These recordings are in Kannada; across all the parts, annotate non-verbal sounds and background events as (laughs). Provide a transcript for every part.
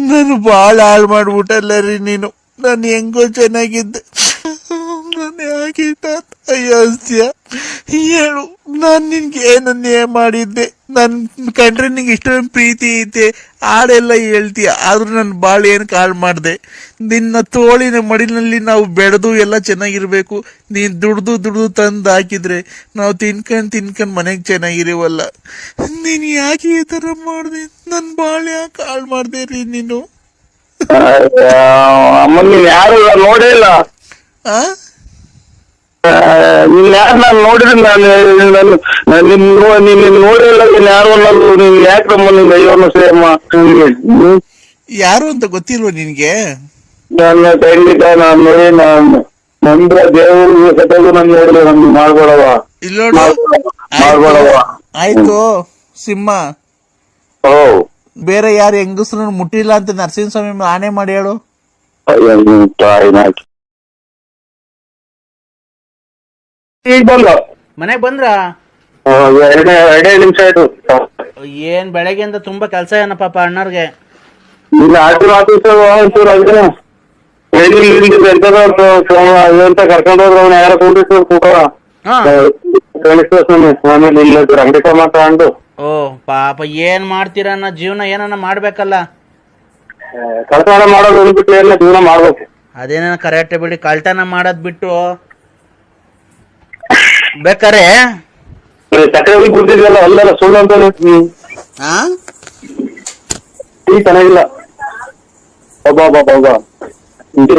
ನಾನು ಭಾಳ ಹಾಳು ಮಾಡ್ಬಿಟ್ಟಲ್ಲ ರೀ ನೀನು. ನಾನು ಹೆಂಗೋ ಚೆನ್ನಾಗಿದ್ದೆ. ನಾನು ಯಾಕಿತ್ತ ಅಯ್ಯಸ್ಯ ಹೇಳು ನಾನು ನಿನ್ಗೆ ಏನನ್ನೇ ಮಾಡಿದ್ದೆ. ನನ್ನ ಕಂಡ್ರೆ ನಿಂಗೆ ಇಷ್ಟೊಂದು ಪ್ರೀತಿ ಐತೆ. ಹಾಡೆಲ್ಲ ಹೇಳ್ತೀಯ ಆದ್ರೂ ನಾನು ಬಾಳೆ ಏನು ಕಾಳು ಮಾಡಿದೆ. ನಿನ್ನ ತೋಳಿನ ಮಡಿಲಲ್ಲಿ ನಾವು ಬೆಳೆದು ಎಲ್ಲ ಚೆನ್ನಾಗಿರ್ಬೇಕು. ನೀನು ದುಡ್ದು ದುಡ್ದು ತಂದು ಹಾಕಿದ್ರೆ ನಾವು ತಿನ್ಕೊಂಡು ತಿನ್ಕೊಂಡು ಮನೆಗೆ ಚೆನ್ನಾಗಿರೀವಲ್ಲ. ನೀನು ಯಾಕೆ ಈ ಥರ ಮಾಡಿದೆ? ನನ್ನ ಭಾಳ ಯಾಕೆ ಹಾಳು ಮಾಡಿದೆ ರೀ ನೀನು? ಅಮ್ಮ ನೀನು ಯಾರು? ನೋಡೇ ಇಲ್ಲ. ಆ? ಆ, ನೀನ್ ಯಾರು ನಾನು ನೋಡಿದ್ರೆ ನಾನು ನಾನು ನಾನು ನಿನ್ ನೋ- ನೀನ್ ನಿನ್ ನೋಡೇ ಇಲ್ಲ ನೀನ್ ಯಾರು ಅನ್ನೋದು ನೀನ್ ಯಾಕೆ ನಿನ್ ಅಯ್ಯೋನ ಸೇರಮ್ಮ ಹ್ಮ್? ಯಾರು ಅಂತ ಗೊತ್ತಿಲ್ವ ನಿನ್ಗೆ? ನನ್ನ ಖಂಡಿತ ನಾನು ನೋಡಿ ನಾನು ನಂದ್ರ ದೇವ್ರಿಗೆ ಸತ್ತೋದು ನನ್ ನೋಡಿದ್ರೆ ನಮ್ಗೆ ಮಾಡ್ಕೊಡವ ಇಲ್ಲ ಮಾಡ್ಕೊಡವ ಆಯ್ತು ಸಿಂಹ. ಓ ಬೇರೆ ಯಾರು ಹೆಂಗಸ್ರನ್ನ ಮುಟ್ಟಿಲ್ಲ ಅಂತ ನರಸಿಂಹ ಸ್ವಾಮಿ ಆನೆ ಮಾಡಿ ಹೇಳು. ಅಯ್ಯೋ ನಿನ್ ಈಗ ಬಂದ ಮನೆಗೆ ಬಂದ್ರ? ಎರಡೇ ಎರಡೇ ನಿಮಿಷ ಆಯ್ತು. ಏನ್ ಬೆಳಗ್ಗೆಯಿಂದ ತುಂಬಾ ಕೆಲಸ ಏನ ಪಾಪ ಅಣ್ಣವ್ರಿಗೆ ಇಲ್ಲ ಆರ್ಟಿಒ ಆಫೀಸ್ ಒಂಚೂರು ಅಂದ್ರೆ. ಅಂತ ಕರ್ಕೊಂಡು ಹೋದ್ರು ಅವ್ನ ಯಾರೋ ಕೂಡಿಸ್ರು ಕೂಟ ಹಾ. ಪೊಲೀಸ್ ಸ್ಟೇಷನ್ ಆಮೇಲೆ ಇಲ್ಲ ಅಂಗಡಿ ತಗೊಂಡು ಓ ಪಾಪ ಏನ್ ಮಾಡ್ತೀರ ಅನ್ನೋ ಜೀವನ ಏನನ್ನ ಮಾಡ್ಬೇಕಲ್ಲ. ಕಳ್ತನ ಮಾಡೋದು ಅಂದ್ಬಿಟ್ಟು ಜೀವನ ಮಾಡ್ಬೇಕು? ಅದೇನ ಕರೆಕ್ಟ್ ಬಿಡಿ ಕಳ್ತನ ಮಾಡೋದ್ ಬಿಟ್ಟು ಬೇಕಾರೆ? ಏನು ಸಕ್ಕರೆ ಹುಡುಗಿ ಕುಡ್ತಿದ್ವಲ್ಲ ಅಲ್ಲೆಲ್ಲ ಸುಳ್ಳು ಅಂತ ಹಾ ಟೀ ಚೆನ್ನಾಗಿಲ್ಲ. ಒಬ್ಬ ಒಬ್ಬ ಒಬ್ಬ ಒಬ್ಬ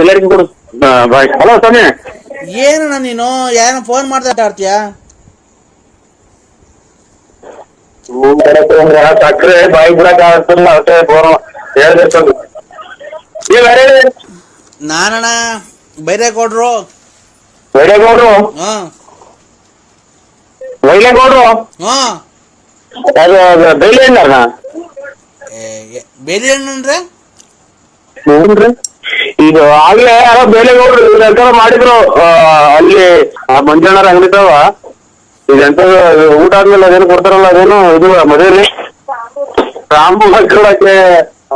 ಎಲ್ಲರಿಗೂ ಕೊಡು. ಬಾಯ್ ಹಲೋ ಸ್ವಾಮಿ. ಏನಣ್ಣ ನೀನು? ಯಾರು ಫೋನ್ ಮಾಡ್ತಾ ಇರ್ತೀಯ ಸಕ್ಕರೆ ಬಾಯಿ ಬಿಡಕ್ ಆಗ್ತಿಲ್ಲ ಅಷ್ಟೇ ಫೋನ್ ಹೇಳ್ಬೇಕು ನಾನಣ್ಣ ಬೈರೇಗೌಡ್ರು ಕೊಡ್ರು. ವೈರೇಗೌಡ್ರು ಹಾ ವೈರೇಗೌಡ್ರು ಹಾ. ಅದು ಅದು ಡೈಲಿ ಬೇರೆ ಇದು ಆಗ್ಲೇ ಯಾರೋ ಬೇಲೆಗೌಡ್ರು ಮಾಡಿದ್ರು ಆ, ಅಲ್ಲಿ ಆ ಮಂಜಣ್ಣರ ಈಗ ಇದೆಂತ ಊಟ ಆದ್ಮೇಲೆ ಅದೇನು ಕೊಡ್ತಾರಲ್ಲ ಅದೇನು ಇದು ಮದುವೆ ರಾಮು ಮಕ್ಕಳಕ್ಕೆ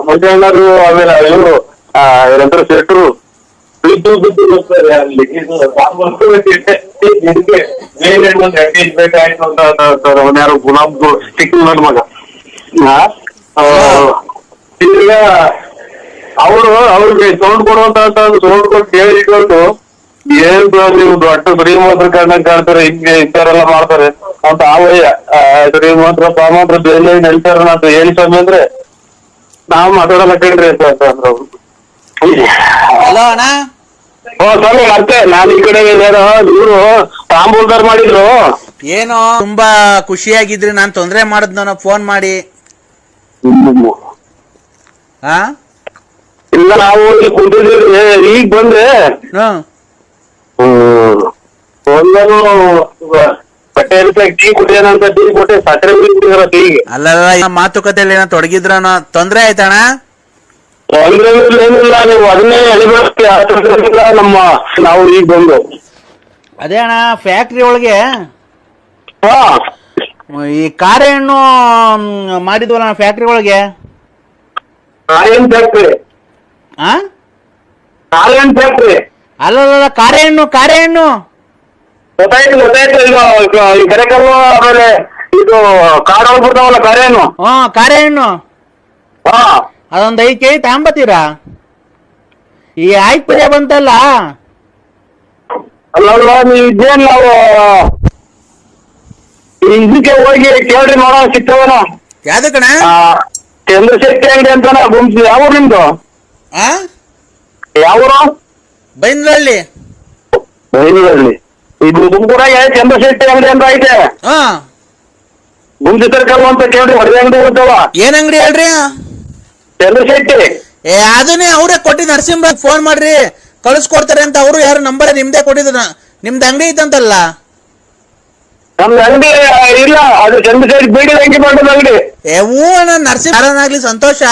ಮಂಜಣ್ಣರು ಆಮೇಲೆ ಇವರು ಏನಂತ ಸೆಟ್ರು ಬಿದ್ದು ಬಿದ್ದು ಬರ್ತಾರೆ ಅಲ್ಲಿ ಇದು ರಾಮ ಮೇಲೆ ಒಂದು ಬೇಕಾಯ್ತು ಅಂತ ನನ್ನ ಮಗ ಈಗ ಅವರು ಅವ್ರಿಗೆ ಸೌಂಡ್ ಕೊಡುವಂತ ಸೌಂಡ್ ಕೊಟ್ಟು ಕೇಳಿಕೊಂಡು ಏನ್ ಬ್ರೋ ನೀವು ದೊಡ್ಡ ಶ್ರೀಮಂತರ ಕಂಡಂಗ್ ಕಾಣ್ತಾರೆ ಹಿಂಗೆ ಇಂಥವ್ರೆಲ್ಲ ಮಾಡ್ತಾರೆ ಅಂತ ಆವಯ್ಯ ಶ್ರೀಮಂತರ ಪಾಮಂತ್ರ ಬೇಲೆ ನೆಲ್ತಾರ ಅಂತ ಹೇಳಿ ಸ್ವಾಮಿ ಅಂದ್ರೆ ನಾವು ಮಾತಾಡಲ್ಲ ಕೇಳ್ರಿ ಅಂತ ಅಂದ್ರೆ ಅಂದ್ರು ಅವ್ರು. ಹಲೋ ಅಣ್ಣ. ಓ ಸ್ವಾಮಿ ಮತ್ತೆ ನಾನು ಈ ಕಡೆ ಇದಾರ ಇವರು ತಾಂಬೂಲ್ದಾರ್ ಮಾಡಿದ್ರು. ಏನೋ ತುಂಬಾ ಖುಷಿಯಾಗಿದ್ರಿ ನಾನ್ ತೊಂದ್ರೆ ಮಾಡಿದ್ನ ಫೋನ್ ಮಾಡಿ. ಹಾ ಇಲ್ಲ ನಾವು ಇಲ್ಲಿ ಕುಂತಿದ್ದೀವಿ. ಈಗ ಬಂದ್ರೆ ಹ್ಮ್. ಹ್ಮ್. ಒಂದನು ಬಟ್ಟೆ ಇರುತ್ತೆ ಟೀ ಕುಡಿಯೋಣಂತ ಟೀ ಕೊಟ್ಟೆ ಸಕ್ಕರೆ ಕುಡಿತಿದ್ರ ಟೀಗೆ ಅಲ್ಲಲ್ಲ ಈ ಮಾತುಕತೆಯಲ್ಲಿ ಏನೋ ತೊಡಗಿದ್ರನ ತೊಂದ್ರೆ ಆಯ್ತಣ್ಣ? ತೊಂದ್ರೆ ಏನಿಲ್ಲ ನೀವು ಅದನ್ನೇ ನಮ್ಮ ನಾವು ಈಗ ಬಂದು ಅದೇ ಅಣ್ಣ ಫ್ಯಾಕ್ಟ್ರಿ ಒಳಗೆ ಹಾ ಈ ಕಾರೆ ಹಣ್ಣು ಮಾಡಿದ್ವಲ್ಲ ಫ್ಯಾಕ್ಟ್ರಿ ಒಳಗೆ? ಕಾಯನ್ ಫ್ಯಾಕ್ಟ್ರಿ ಆ? ಕಾಯನ್ ಫ್ಯಾಕ್ಟ್ರಿ ಅಲ್ಲಲ್ಲ ಕಾರೆ ಹಣ್ಣು ಕಾರೆ ಹಣ್ಣು ಗೊತ್ತಾಯ್ತು ಈಗ ಈ ಕರೆಕಲ್ಲು ಇದು ಹ್ಞೂ ಹಣ್ಣು ಹಾ ಅದೊಂದ್ ಐದು ಕೆಜಿ ತಗೊಂಬತ್ತೀರಾ ಈ ಆಯ್ತು ಪೂಜೆ ಬಂತಲ್ಲ? ಅಲ್ಲಲ್ಲ ನೀವು ಇದೇನ್ ನಾವು ಇದಕ್ಕೆ ಹೋಗಿ ಕೇಳ್ರಿ ನೋಡೋಣ ಸಿಗ್ತವೇನೋ ಯಾವ್ದಕ್ಕಣ ಆ, ಚಂದ್ರಶೆಟ್ಟಿ ಅಂಗಡಿ ಅಂತಾನ ಗುಂಪು ಯಾವ ನಿಮ್ದು? ಆ? ಯಾವೂರು ಬೈಂದ್ರಳ್ಳಿ ಬೈಲೂರಲ್ಲಿ ಇದು ತುಮಕೂರಾಗೆ ಚಂದ್ರಶೆಟ್ಟಿ ಅಂಗಡಿ ಅಂತ ಐತೆ. ಹಾ. ಗುಂಜಿ ಸರ್ಕಲ್ ಅಂತ ಕೇಳ್ರಿ ಹೊಡೆದ ಅಂಗಡಿ ಇರ್ತಾವ ಏನ್ ಅಂಗಡಿ ಹೇಳ್ರಿ? ಚಂದ್ರಶೆಟ್ಟಿ ಏ ಅದನ್ನೇ ಅವರೇ ಕೊಟ್ಟಿ ನರಸಿಂಹ ಫೋನ್ ಮಾಡ್ರಿ. ಕಳಿಸ್ಕೊಡ್ತಾರೆ ಅಂತ ಅವರು ಯಾರು ನಂಬರ್ ನಿಮ್ದೇ ಕೊಟ್ಟಿದ್ರು ನಿಮ್ದು ಅಂಗಡಿ ಇತ್ತಂತಲ್ಲ? ನಮ್ದು ಅಂಗಡಿ ಇಲ್ಲ ಅದು ಚಂದ್ರಶೆಟ್ಟಿ ಬೀಡಿ ಅಂಗಡಿ ಮಾಡೋದು ಅಂಗಡಿ. ಏ ಹ್ಞೂ ಅಣ್ಣ ಸಂತೋಷ?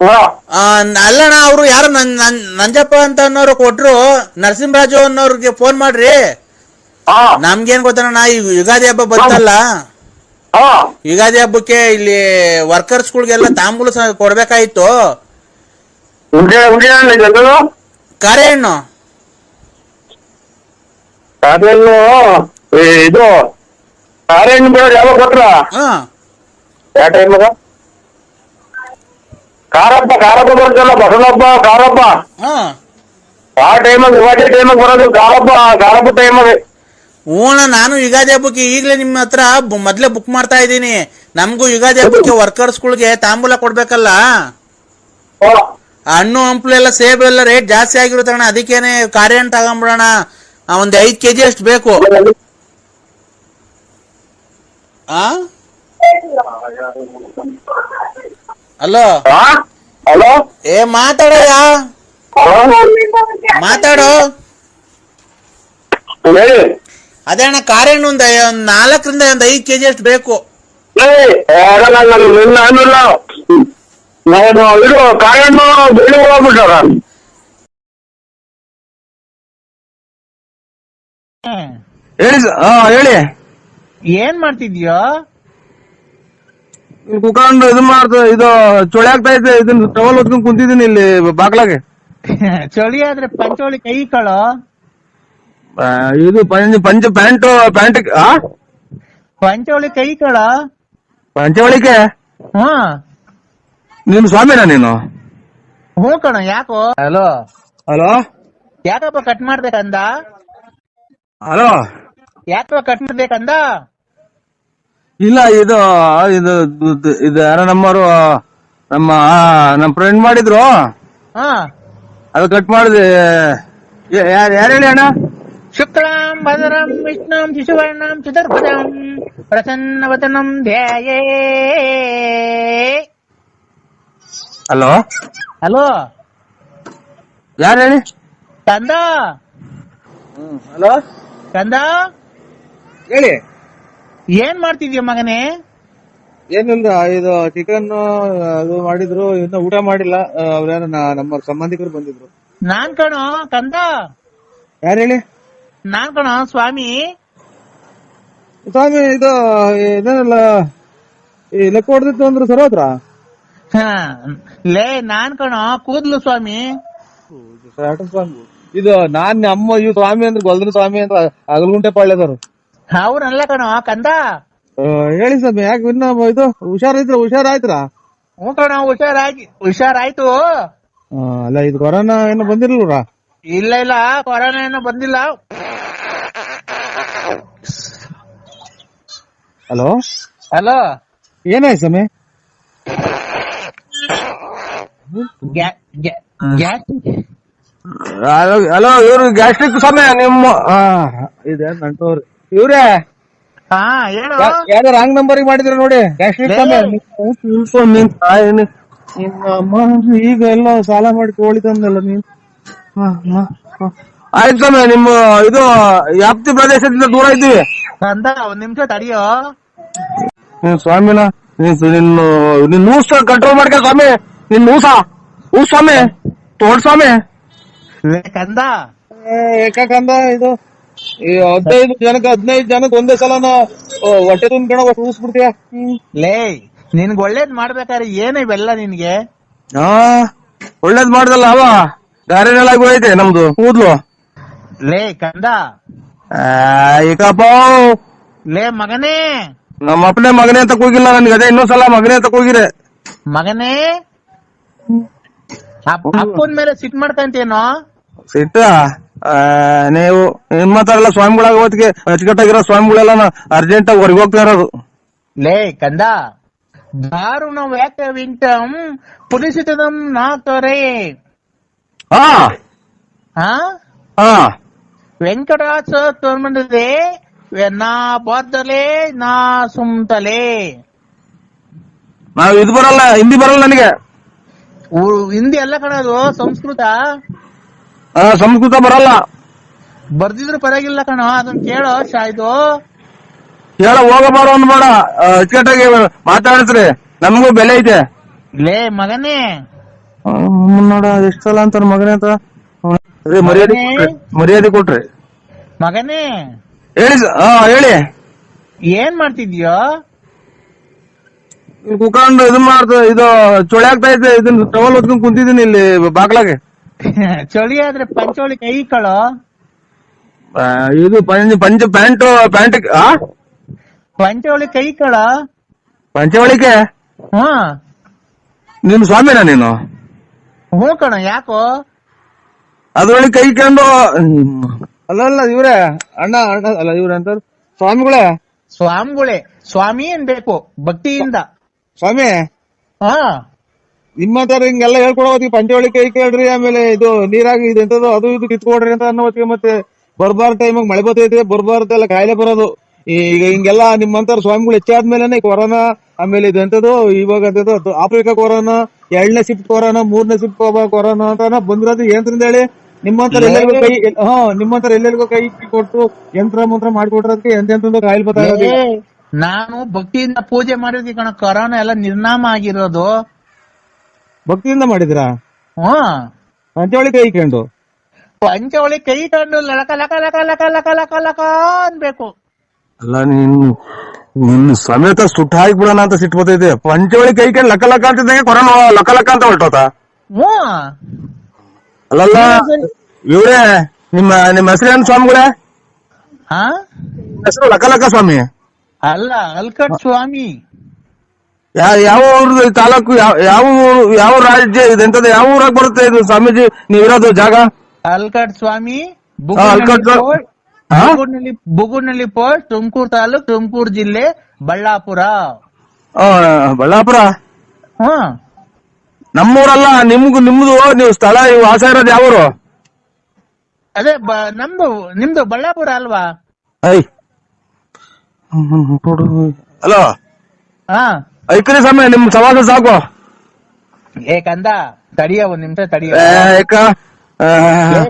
ಹಾ. ಆ, ಅಲ್ಲಣ್ಣ ಅವರು ಯಾರು ನನ್ ನನ್- ನಂಜಪ್ಪ ಅಂತ ಅನ್ನೋರು ಕೊಟ್ರು ನರಸಿಂಹರಾಜು ಅನ್ನೋರ್ಗೆ ಫೋನ್ ಮಾಡ್ರಿ. ಹಾ. ನಮ್ಗೇನ್ ಗೊತ್ತಣ್ಣ ಈ ಯುಗಾದಿ ಹಬ್ಬ ಬಂತಲ್ಲ? ಯುಗಾದಿ ಹಬ್ಬಕ್ಕೆ ಇಲ್ಲಿ ವರ್ಕರ್ಸ್ ಗಳಿಗೆಲ್ಲ ತಾಂಬೂಲ ಕೊಡ್ಬೇಕಾಯ್ತು. ಕರೆ ಹಣ್ಣು. ಏ, ಇದು ಕಾರೆಹಣ್ಣು ಬೇಡ ಯಾವಾಗ ಕೊಟ್ರ? ಯಾವ ಟೈಮಾಗ ಕಾರಪ್ಪ ಕಾರಪ್ಪ ಬರುತ್ತಲ್ಲ ಬಸವನಪ್ಪ ಕಾರಪ್ಪ ಹಾ. ಆ ಟೈಮಾಗ ಯುಗಾದಿ ಟೈಮಾಗ ಬರೋದು ಕಾರಪ್ಪ ಕಾರಪ್ಪ ಟೈಮಾಗ ಹೂಣ ನಾನು ಯುಗಾದಿ ಹಬ್ಬಕ್ಕೆ ಈಗಲೇ ನಿಮ್ಮ ಹತ್ರ ಮೊದ್ಲೇ ಬುಕ್ ಮಾಡ್ತಾ ಇದ್ದೀನಿ. ನಮಗೂ ಯುಗಾದಿ ಹಬ್ಬಕ್ಕೆ ವರ್ಕರ್ಸ್ಗಳಿಗೆ ತಾಂಬೂಲ ಕೊಡ್ಬೇಕಲ್ಲ? ಹಣ್ಣು ಹಂಪ್ಲು ಎಲ್ಲ ಸೇಬು ಎಲ್ಲ ರೇಟ್ ಜಾಸ್ತಿ ಆಗಿರುತ್ತೆ ಅಣ್ಣ. ಅದಕ್ಕೇನೆ ಕಾರ್ಯ ಹಣ್ಣು ತಗೊಂಬಿಡೋಣ ಒಂದು ಐದು ಕೆ ಕೆಜಿ ಅಷ್ಟು ಬೇಕು. ಆ? ಹಲೋ? ಹಲೋ? ಏ ಮಾತಾಡಯ್ಯ. ಮಾತಾಡು. ಅದೇ ಅಣ್ಣ ಕಾರ್ಯಣ್ಣು ಒಂದು ಒಂದ್ ನಾಲ್ಕರಿಂದ ಒಂದ್ ಐದ್ ಕೆಜಿ ಅಷ್ಟು ಬೇಕು. ನಾನು ಇದು ಹೋಗ್ಬಿಟ್ಟಾರ ಹೇಳಿ ಹಾ ಹೇಳಿ. ಏನ್ ಮಾಡ್ತಿದ್ಯೋ? ಇಲ್ಲಿ ಕುತ್ಕೊಂಡು ಇದು ಮಾಡ್ತ ಇದು ಚಳಿ ಆಗ್ತಾ ಇದೆ ಇದನ್ನ ಟವಲ್ ಹೊತ್ಕೊಂಡ್ ಕುಂತಿದ್ದೀನಿ ಇಲ್ಲಿ ಬಾಗ್ಲಾಗೆ. (laughs) ಚಳಿ ಆದ್ರೆ ಪಂಚೋಳಿ ಕೈ ಕಳೋ? ಇದು ಪಂಚ ಪಂಚ ಪ್ಯಾಂಟ್ ಪ್ಯಾಂಟ್ ಆ? ಪಂಚೋಳಿ ಕೈ ಕಳ ಪಂಚವಳಿಕೆ ಹಾ. ನೀನು ಸ್ವಾಮಿನಾ ನೀನು? ಹ್ಞೂ ಕಣ ಯಾಕೋ? ಹಲೋ? ಹಲೋ? ಯಾಕಪ್ಪ ಕಟ್ ಮಾಡ್ಬೇಕಂದ? ಹಲೋ? ಯಾಕಪ್ಪ ಕಟ್ ಮಾಡ್ಬೇಕಂದ? ಇಲ್ಲ ಇದು ಇದು ಇದು- ಇದು ಯಾರೋ ನಮ್ಮವರು ನಮ್ಮ ನಮ್ಮ ಫ್ರೆಂಡ್ ಮಾಡಿದ್ರು. ಹಾ. ಅದು ಕಟ್ ಮಾಡಿದೆ. ಯಾರು ಹೇಳಿ ಅಣ್ಣ? ಶುಕ್ಲಾಂ ಭದ್ರಂ ವಿಷ್ಣುಂ ಶಿಶುವರ್ಣಂ ಚತುರ್ಭುಜಂ ಪ್ರಸನ್ನವತನಂ ಧ್ಯಾಯೇ ಹಲೋ? ಹಲೋ? ಯಾರು ಹೇಳಿ ಕಂದ ಹಲೋ? ಕಂದ ಹೇಳಿ. ಏನ್ ಮಾಡ್ತಿದ್ಯ ಮಗನೇ? ಏನಿಲ್ಲ ಇದು ಚಿಕನ್ ಅದು ಮಾಡಿದ್ರು ಇನ್ನು ಊಟ ಮಾಡಿಲ್ಲ. ಅವ್ರೇನ ನಮ್ಮ ಸಂಬಂಧಿಕರು ಬಂದಿದ್ರು. ನಾನ್ ಕಣೋ ಕಂದ ಯಾರು ಹೇಳಿ ನಾನ್ ಕಣ ಸ್ವಾಮಿ? ಸ್ವಾಮಿ ಇದು ಏನಲ್ಲ ಈ ಲೆಕ್ಕ ಹೊಡೆದಿತ್ತು ಅಂದ್ರೆ ಸರೋತ್ರ ಹಾ. ಲೇ ನಾನ್ ಕಣ ಕೂದ್ಲು ಸ್ವಾಮಿ ಸ್ವಾಮಿ. ಇದು ನಾನ್ ನಮ್ಮ ಇವ್ ಸ್ವಾಮಿ ಅಂದ್ರೆ ಗೊಲ್ದ್ರ ಸ್ವಾಮಿ ಅಂತ ಅಗಲಗುಂಟೆ ಪಾಳ್ಯದವ್ರು ಅವ್ರಲ್ಲ ಕಣ ಕಂದ? ಆ, ಹೇಳಿ ಸ್ವಾಮಿ ಯಾಕೆ ಇನ್ನ ಇದು ಹುಷಾರಿದ್ರ ಹುಷಾರಾಯ್ತ್ರ? ಹ್ಞೂ ಕಣೋ ಹುಷಾರಾಗಿ ಹುಷಾರಾಯ್ತು. ಆ, ಅಲ್ಲ ಇದು ಕೊರೋನಾ ಏನೋ ಬಂದಿರ್ಲ್ರ ಇಲ್ಲ ಇಲ್ಲ ಕೊರೋನಾ ಏನೋ ಬಂದಿಲ್ಲ. ಹಲೋ? ಹಲೋ? ಏನಾಯ್ತು ಸ್ವಾಮಿ? ಗ್ಯಾಸ್ ಹಲೋ ಇವ್ರು ಗ್ಯಾಸ್ಟ್ರಿಕ್ ಸಮಯ ನಿಮ್ಮ ಇದೆ ನಂಟೋರು. ಇವ್ರೇ? ಹಾ ಹೇಳು. ಯಾವ್ದೋ ರಾಂಗ್ ನಂಬರ್ ಮಾಡಿದ್ರೆ ನೋಡಿ ಗ್ಯಾಸ್ಟ್ರಿಕ್ ಸಮಯ ನಿಮ್ಮ ಅಮ್ಮ ಈಗ ಎಲ್ಲ ಸಾಲ ಮಾಡಿ ಕೋಳಿ ತಂದಲ್ಲ ನೀನ್. ಆಯ್ತು ಸ್ವಾಮಿ ನಿಮ್ಮ ಇದು ವ್ಯಾಪ್ತಿ ಪ್ರದೇಶದಿಂದ ದೂರ ಇದ್ದೀವಿ. ಅಂತ ಒಂದ್ ನಿಮಿಷ ತಡಿಯೋ. ನೀನ್ ಸ್ವಾಮಿನ ನೀನ್ ನಿನ್ನ ನಿನ್ ಊಸ ಕಂಟ್ರೋಲ್ ಮಾಡ್ಕ ಸ್ವಾಮಿ. ನಿನ್ ಊಸ ಊ ಸ್ವಾಮಿ. ತೋಡ್ ಸ್ವಾಮಿ. ಕಂದ ಏಕಕಂದ ಇದು ಈ ಹದಿನೈದು ಜನಕ್ಕೆ ಹದಿನೈದು ಜನಕ್ಕೆ ಒಂದೇ ಸಲನ ಓ, ಹೊಟ್ಟೆ ತುಂಬ ಒಟ್ಟು ಊಸ್ಬಿಡ್ತೀಯ ಲೇ ನಿನ್ಗೆ ಒಳ್ಳೇದ್ ಮಾಡ್ಬೇಕಾದ್ರೆ ಏನು ಬೆಲ್ಲ ನಿನ್ಗೆ? ಹಾ ಒಳ್ಳೇದ್ ಮಾಡ್ದಲ್ಲ ಅವ. ಗಾರೆನೆಲ್ಲ ಆಗೋಯ್ತೆ ನಮ್ದು ಕೂದ್ಲು. ಲೇ ಕಂದ. ಆ, ಈಕಪ್ಪ ಲೇ ಮಗನೇ. ನಮ್ಮ ಅಪ್ಪನೇ ಮಗನೇ ಅಂತ ಕೂಗಿಲ್ಲ ನನ್ಗೆ ಅದೇ ಇನ್ನೊಂದ್ಸಲ ಮಗನೇ ಅಂತ ಕೂಗಿರೆ. ಮಗನೇ. ಅಪ್- ಅಪ್ಪನ್ ಮೇಲೆ ಸಿಟ್ ಮಾಡ್ಕಂತೇನೋ ಸಿಟ್ಟ? ಆ, ನೀವು ಏನ್ ಮಾತಾಡಲ್ಲ ಸ್ವಾಮಿಗಳಾಗ ಹೊತ್ತಿಗೆ ಅಚ್ಚುಕಟ್ಟಾಗಿರೋ ಸ್ವಾಮಿಗಳೆಲ್ಲ ಅರ್ಜೆಂಟ್ ಆಗಿ ಹೊರಗೆ ಹೋಗ್ತಾ ಇರೋದು. ಲೇ ಕಂದ. ದಾರುಣ ವ್ಯಾಕ ವಿಂಟಂ ಪುಲಿಸಿತದಂ ನಾತೊರೆ ಹಾ ಹಾ ಹಾ ತೋರ್ಮಂದಿದೆ ನಾ ಬಾದ್ದಲೆ ನಾ ಸುಮ್ತಲೆ. ನಾವು ಇದು ಬರಲ್ಲ ಹಿಂದಿ ಬರಲ್ಲ ನನಗೆ. ಉ- ಹಿಂದಿ ಎಲ್ಲ ಕಣದು ಸಂಸ್ಕೃತ. ಆ, ಸಂಸ್ಕೃತ ಬರಲ್ಲ. ಬರ್ದಿದ್ರು ಪರವಾಗಿಲ್ಲ ಕಣೋ ಅದನ್ನ ಕೇಳೋ ಶಾ ಇದು ಹೇಳ ಹೋಗಬಾರ ಅನ್ಬೇಡ. ಅಚ್ಚುಕಟ್ಟಾಗಿ ಮಾತಾಡಿಸ್ರಿ. ನಮಗೂ ಬೆಲೆ ಐತೆ. ಲೇ ಮಗನೇ. ನೋಡ ಎಷ್ಟ್ ಸಲ ಅಂತಾರ ಮಗನೇ ಅಂತ. ಮರ್ಯಾದೆ ಕೊಟ್ರಿ ಮರ್ಯಾದೆ ಕೊಟ್ರಿ. ಮಗನೇ. ಹೇಳಿ ಸ- ಹಾ ಹೇಳಿ. ಏನ್ ಮಾಡ್ತಿದ್ಯೋ? ಇಲ್ಲಿ ಕುತ್ಕೊಂಡು ಇದು ಮಾಡ್ತ ಇದು ಚೊಳೆ ಆಗ್ತಾ ಇದೆ ಇದನ್ನ ಟವಲ್ ಹೊತ್ಕೊಂಡ್ ಕುಂತಿದ್ದೀನಿ ಇಲ್ಲಿ ಬಾಗ್ಲಾಗೆ. (laughs) ಚಳಿ ಆದ್ರೆ ಪಂಚೋಳಿ ಕೈ ಆ, ಇದು ಪಂಚ ಪಂಚ ಪ್ಯಾಂಟ್ ಪ್ಯಾಂಟ್ ಆ? ಪಂಚೋಳಿ ಕೈ ಕಳ? ಪಂಚವಳಿಕೆ? ಹಾ. ನಿಮ್ ಸ್ವಾಮಿನ ನೀನು? ಹ್ಞೂ ಕಣ ಯಾಕೋ? ಅದ್ರೊಳಗೆ ಕೈ ಕಂಡು ಅಲ್ಲ ಅಲ್ಲ ಇವ್ರೆ ಅಣ್ಣ ಅಣ್ಣ ಅಲ್ಲ ಇವ್ರೆ ಅಂತ ಸ್ವಾಮಿಗಳೇ? ಸ್ವಾಮಿಗಳೇ ಸ್ವಾಮಿ ಅನ್ಬೇಕು ಭಕ್ತಿಯಿಂದ. ಸ್ವಾಮಿ ಹಾ. ನಿಮ್ಮ ತರ ಹಿಂಗೆಲ್ಲ ಹೇಳ್ಕೊಡೋದಿ ಪಂಚವಳಿ ಕೈ ಕೇಳ್ರಿ ಆಮೇಲೆ ಇದು ನೀರಾಗಿ ಇದೆ ಅದು ಇದು ಕಿತ್ಕೊಡ್ರಿ ಅಂತ ಅನ್ನೋ ಹೊತ್ತಿಗೆ ಮತ್ತೆ ಬರ್ಬಾರ ಟೈಮ್ ಮಳೆ ಬರ್ತೈತೆ ಬರ್ಬಾರ್ದೆಲ್ಲ ಕಾಯಿಲೆ ಬರೋದು. ಈಗ ಹಿಂಗೆಲ್ಲ ನಿಮ್ಮಂತರ ಸ್ವಾಮಿಗಳು ಹೆಚ್ಚಾದ್ಮೇಲೆ ಕೊರೋನಾ ಆಮೇಲೆ ಇದು ಎಂತದು ಇವಾಗ ಎಂತದ್ದು ಆಫ್ರಿಕಾ ಕೊರೋನಾ ಎರಡನೇ ಶಿಫ್ಟ್ ಕೊರೋನಾ ಮೂರನೇ ಶಿಫ್ಟ್ ಕೊರೋನಾ ಅಂತ ಬಂದಿರೋದು ಏನ್ರಿಂದ ಹೇಳಿ? ನಿಮ್ಮಂತರ ಎಲ್ಲರಿಗೂ ಕೈ ಹಾ ನಿಮ್ಮಂತರ ಎಲ್ಲರಿಗೂ ಕೈ ಕೊಟ್ಟು ಯಂತ್ರ ಮಂತ್ರ ಮಾಡಿಕೊಟ್ರದಕ್ಕೆ ಎಂತ ಕಾಯಿಲೆ ಬರ್ತಾ ಇರೋದು ನಾನು ಭಕ್ತಿಯಿಂದ ಪೂಜೆ ಮಾಡಿದ್ವಿ ಕಣ ಕೊರೋನಾ ಎಲ್ಲ ನಿರ್ನಾಮ ಆಗಿರೋದು. ಭಕ್ತಿಯಿಂದ ಮಾಡಿದ್ರಾ ಹಾ. ಪಂಚವಳಿ ಕೈ ಕಂಡು ಪಂಚವಳಿ ಕೈ ಕಂಡು ಲಕ ಲಕ ಲಕ ಲಕ ಲಕ ಲಕ ಲಕ ಅನ್ಬೇಕು. ಅಲ್ಲ ನೀನು ನಿನ್ನ ಸಮೇತ ಸುಟ್ಟು ಹಾಕ್ಬಿಡೋಣ ಅಂತ ಸಿಟ್ಟು ಬರ್ತೈತೆ ಪಂಚವಳಿ ಕೈ ಕೈ ಲಕ್ಕ ಲಕ್ಕ ಅಂತಿದ್ದಂಗೆ ಕೊರೋನಾ ಲಕ್ಕ ಲಕ್ಕ ಅಂತ ಹೊರಟೋತ. ಅಲ್ಲಲ್ಲ ಇವ್ರೆ ನಿಮ್ಮ ನಿಮ್ಮ ಹೆಸರೇನು ಸ್ವಾಮಿಗಳೇ? ಹಾ? ಹೆಸರು ಲಕ್ಕ ಲಕ್ಕ ಸ್ವಾಮಿ? ಅಲ್ಲ ಅಲ್ಕಟ್ ಸ್ವಾಮಿ. ಯಾ- ಯಾವ ಊರು ತಾಲೂಕು ಯಾವ ಯಾವ ಊರು ಯಾವ ರಾಜ್ಯ ಇದೆಂತದ ಯಾವ ಊರಾಗ ಬರುತ್ತೆ ಇದು ಸ್ವಾಮೀಜಿ? ನೀವಿರೋದು ಜಾಗ? ಅಲ್ಕಟ್ ಸ್ವಾಮಿ ಹಾ, ಅಲ್ಕಟ್ ಸ್ವಾ- ಹಾ? ಬುಗುರ್ನಳ್ಳಿ ಬುಗುರ್ನಳ್ಳಿ ಪೋಸ್ಟ್ ತುಮಕೂರು ತಾಲೂಕ್ ತುಮಕೂರು ಜಿಲ್ಲೆ ಬಳ್ಳಾಪುರ. ಆ, ಬಳ್ಳಾಪುರ? ಹಾ ನಮ್ಮೂರಲ್ಲ ನಿಮ್ಗೂ ನಿಮ್ದು ನೀವು ಸ್ಥಳ ವಾಸ ಇರೋದು ಯಾವ ಊರು ಅದೇ ಬ- ನಮ್ದು ನಿಮ್ದು ಬಳ್ಳಾಪುರ ಅಲ್ವಾ? ಐ. ಹಲೋ? ಹಾ. ಐಕ್ರಿ ಸಮಯ ನಿಮ್ ಸವಾಸ ಸಾಕು. ಏ ಕಂದ ತಡಿಯ ಒಂದ್ ನಿಮಿಷ ತಡಿಯ ಏ, ಯಾಕ? ಆ, ಲೇ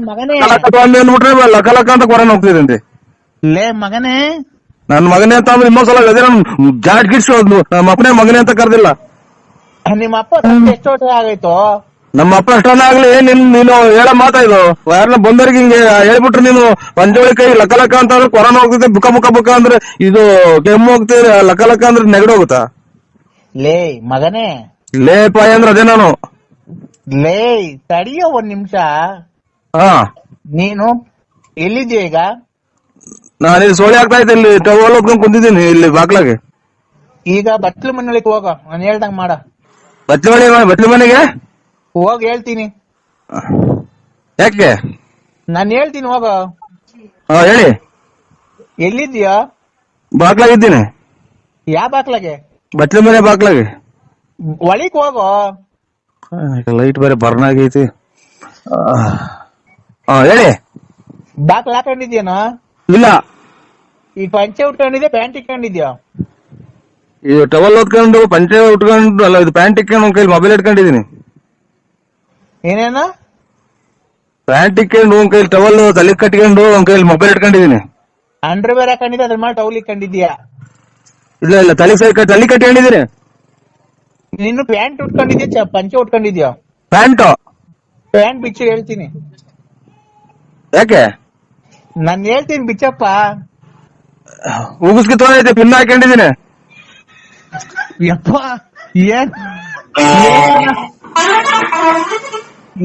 ಮಗನೇ. ಲಕ ಲಕ ಅಂತ ಕೊರೋನಾ ಹೋಗ್ತಿದಂತೆ. ಲೇ ಮಗನೇ. ನನ್ ಮಗನೇ ಅಂತ ಅಂದ್ರೆ ಇನ್ನೊಂದ್ ಸಲ ಅದೇ ನನ್ ಜಾಟ್ ಗಿಡ್ಸು ನಮ್ಮ ಅಪ್ಪನೇ ಮಗನೇ ಅಂತ ಕರ್ದಿಲ್ಲ. ನಿಮ್ಮ ಅಪ್ಪ ಎಷ್ಟು ಆಗೈತು? ನಮ್ಮ ಅಪ್ಪ ಎಷ್ಟನ್ನ ಆಗ್ಲಿ ನಿನ್ ನೀನು ಹೇಳೋ ಮಾತಾ ಇದು? ಯಾರನ್ನ ಬಂದವ್ರಿಗೆ ಹಿಂಗೆ ಹೇಳ್ಬಿಟ್ರೆ ನೀನು ಒಂಜೋಳಿ ಕೈ ಲಕ ಲಕ ಅಂತ ಅಂದ್ರೆ ಕೊರೋನಾ ಹೋಗ್ತೈತೆ ಬುಕ ಬುಕ ಬುಕ ಅಂದ್ರೆ ಇದು ಕೆಮ್ಮು ಹೋಗ್ತಿದ್ರೆ ಲಕ ಲಕ ಅಂದ್ರೆ ನೆಗಡಿ ಹೋಗುತ್ತಾ? ಲೇ ಮಗನೇ. ಲೇ ಪಾಯ ಅಂದ್ರೆ ಅದೇ ನಾನು. ಲೇ ತಡಿಯೋ ಒಂದ್ ನಿಮಿಷ. ಹಾ. ನೀನು ಎಲ್ಲಿದ್ಯಾ ಈಗ? ನಾನು ಇಲ್ಲಿ ಸೋಳಿ ಆಗ್ತಾ ಇದ್ದೆ ಇಲ್ಲಿ ಟವಲ್ ಹೊತ್ಕೊಂಡ್ ಕುಂತಿದ್ದೀನಿ ಇಲ್ಲಿ ಬಾಗ್ಲಾಗೆ. ಈಗ ಬತ್ಲು ಮನೆಯಲ್ಲಿ ಹೋಗ ನಾನು ಹೇಳ್ದಂಗ್ ಮಾಡ. ಬತ್ಲು ಮನೆ ಬತ್ಲು ಮನೆಗೆ? ಹೋಗ್ ಹೇಳ್ತೀನಿ. ಯಾಕೆ? ನಾನು ಹೇಳ್ತೀನಿ ಹೋಗ. ಹಾ ಹೇಳಿ. ಎಲ್ಲಿದ್ಯಾ? ಬಾಗ್ಲಾಗಿದ್ದೀನಿ ಯಾವ ಬಾಗ್ಲಾಗೆ? ಬತ್ಲು ಮನೆ ಬಾಗ್ಲಾಗೆ. ಒಳಿಕ್ ಹೋಗೋ. ಲೈಟ್ ಬೇರೆ ಬರ್ನ್ ಆಗೈತಿ. ಹೇಳಿ. ಬಾಕ್ಲ ಹಾಕೊಂಡಿದ್ಯೇನೋ ಇಲ್ಲ. ಈ ಪಂಚೆ ಉಟ್ಕೊಂಡಿದ್ಯಾ ಪ್ಯಾಂಟ್ ಇಟ್ಕೊಂಡಿದ್ಯಾ? ಈ ಟವಲ್ ಹೊತ್ಕೊಂಡು ಪಂಚೆ ಉಟ್ಕೊಂಡು ಅಲ್ಲ ಇದು ಪ್ಯಾಂಟ್ ಇಕ್ಕೊಂಡು ಒಂದ್ ಕೈಲಿ ಮೊಬೈಲ್ ಇಟ್ಕೊಂಡಿದೀನಿ ಏನೇನ? ಪ್ಯಾಂಟ್ ಇಟ್ಕೊಂಡು ಒಂದ್ ಕೈಲಿ ಟವಲ್ ತಲೆ ಕಟ್ಕೊಂಡು ಒಂದ್ ಕೈಲಿ ಮೊಬೈಲ್ ಇಟ್ಕೊಂಡಿದೀನಿ ಅಂಡರ್ ಬೇರೆ ಹಾಕೊಂಡಿದ್ಯಾ ಅದ್ರ ಮೇಲೆ ಟವಲ್ ಇಟ್ಕೊಂಡಿದ್ಯಾ ಇಲ್ಲ ಇಲ್ಲ ತಲೆ ಸೈ ತಲೆ ಕಟ್ಕೊಂಡಿದೀನಿ ನೀನು ಪ್ಯಾಂಟ್ ಉಟ್ಕೊಂಡಿದ್ಯಾ ಪಂಚೆ ಉಟ್ಕೊಂಡಿದ್ಯಾ? ಪ್ಯಾಂಟ್? ಪ್ಯಾಂಟ್ ಬಿಚ್ಚು ಹೇಳ್ತೀನಿ. ಯಾಕೆ? ನಾನು ಹೇಳ್ತೀನಿ ಬಿಚ್ಚಪ್ಪ. ಉಗುಸ್ಕಿ ತೊಗೊಂಡೈತೆ ಪಿನ್ ಹಾಕೊಂಡಿದೀನಿ ಯಪ್ಪ ಏನ್?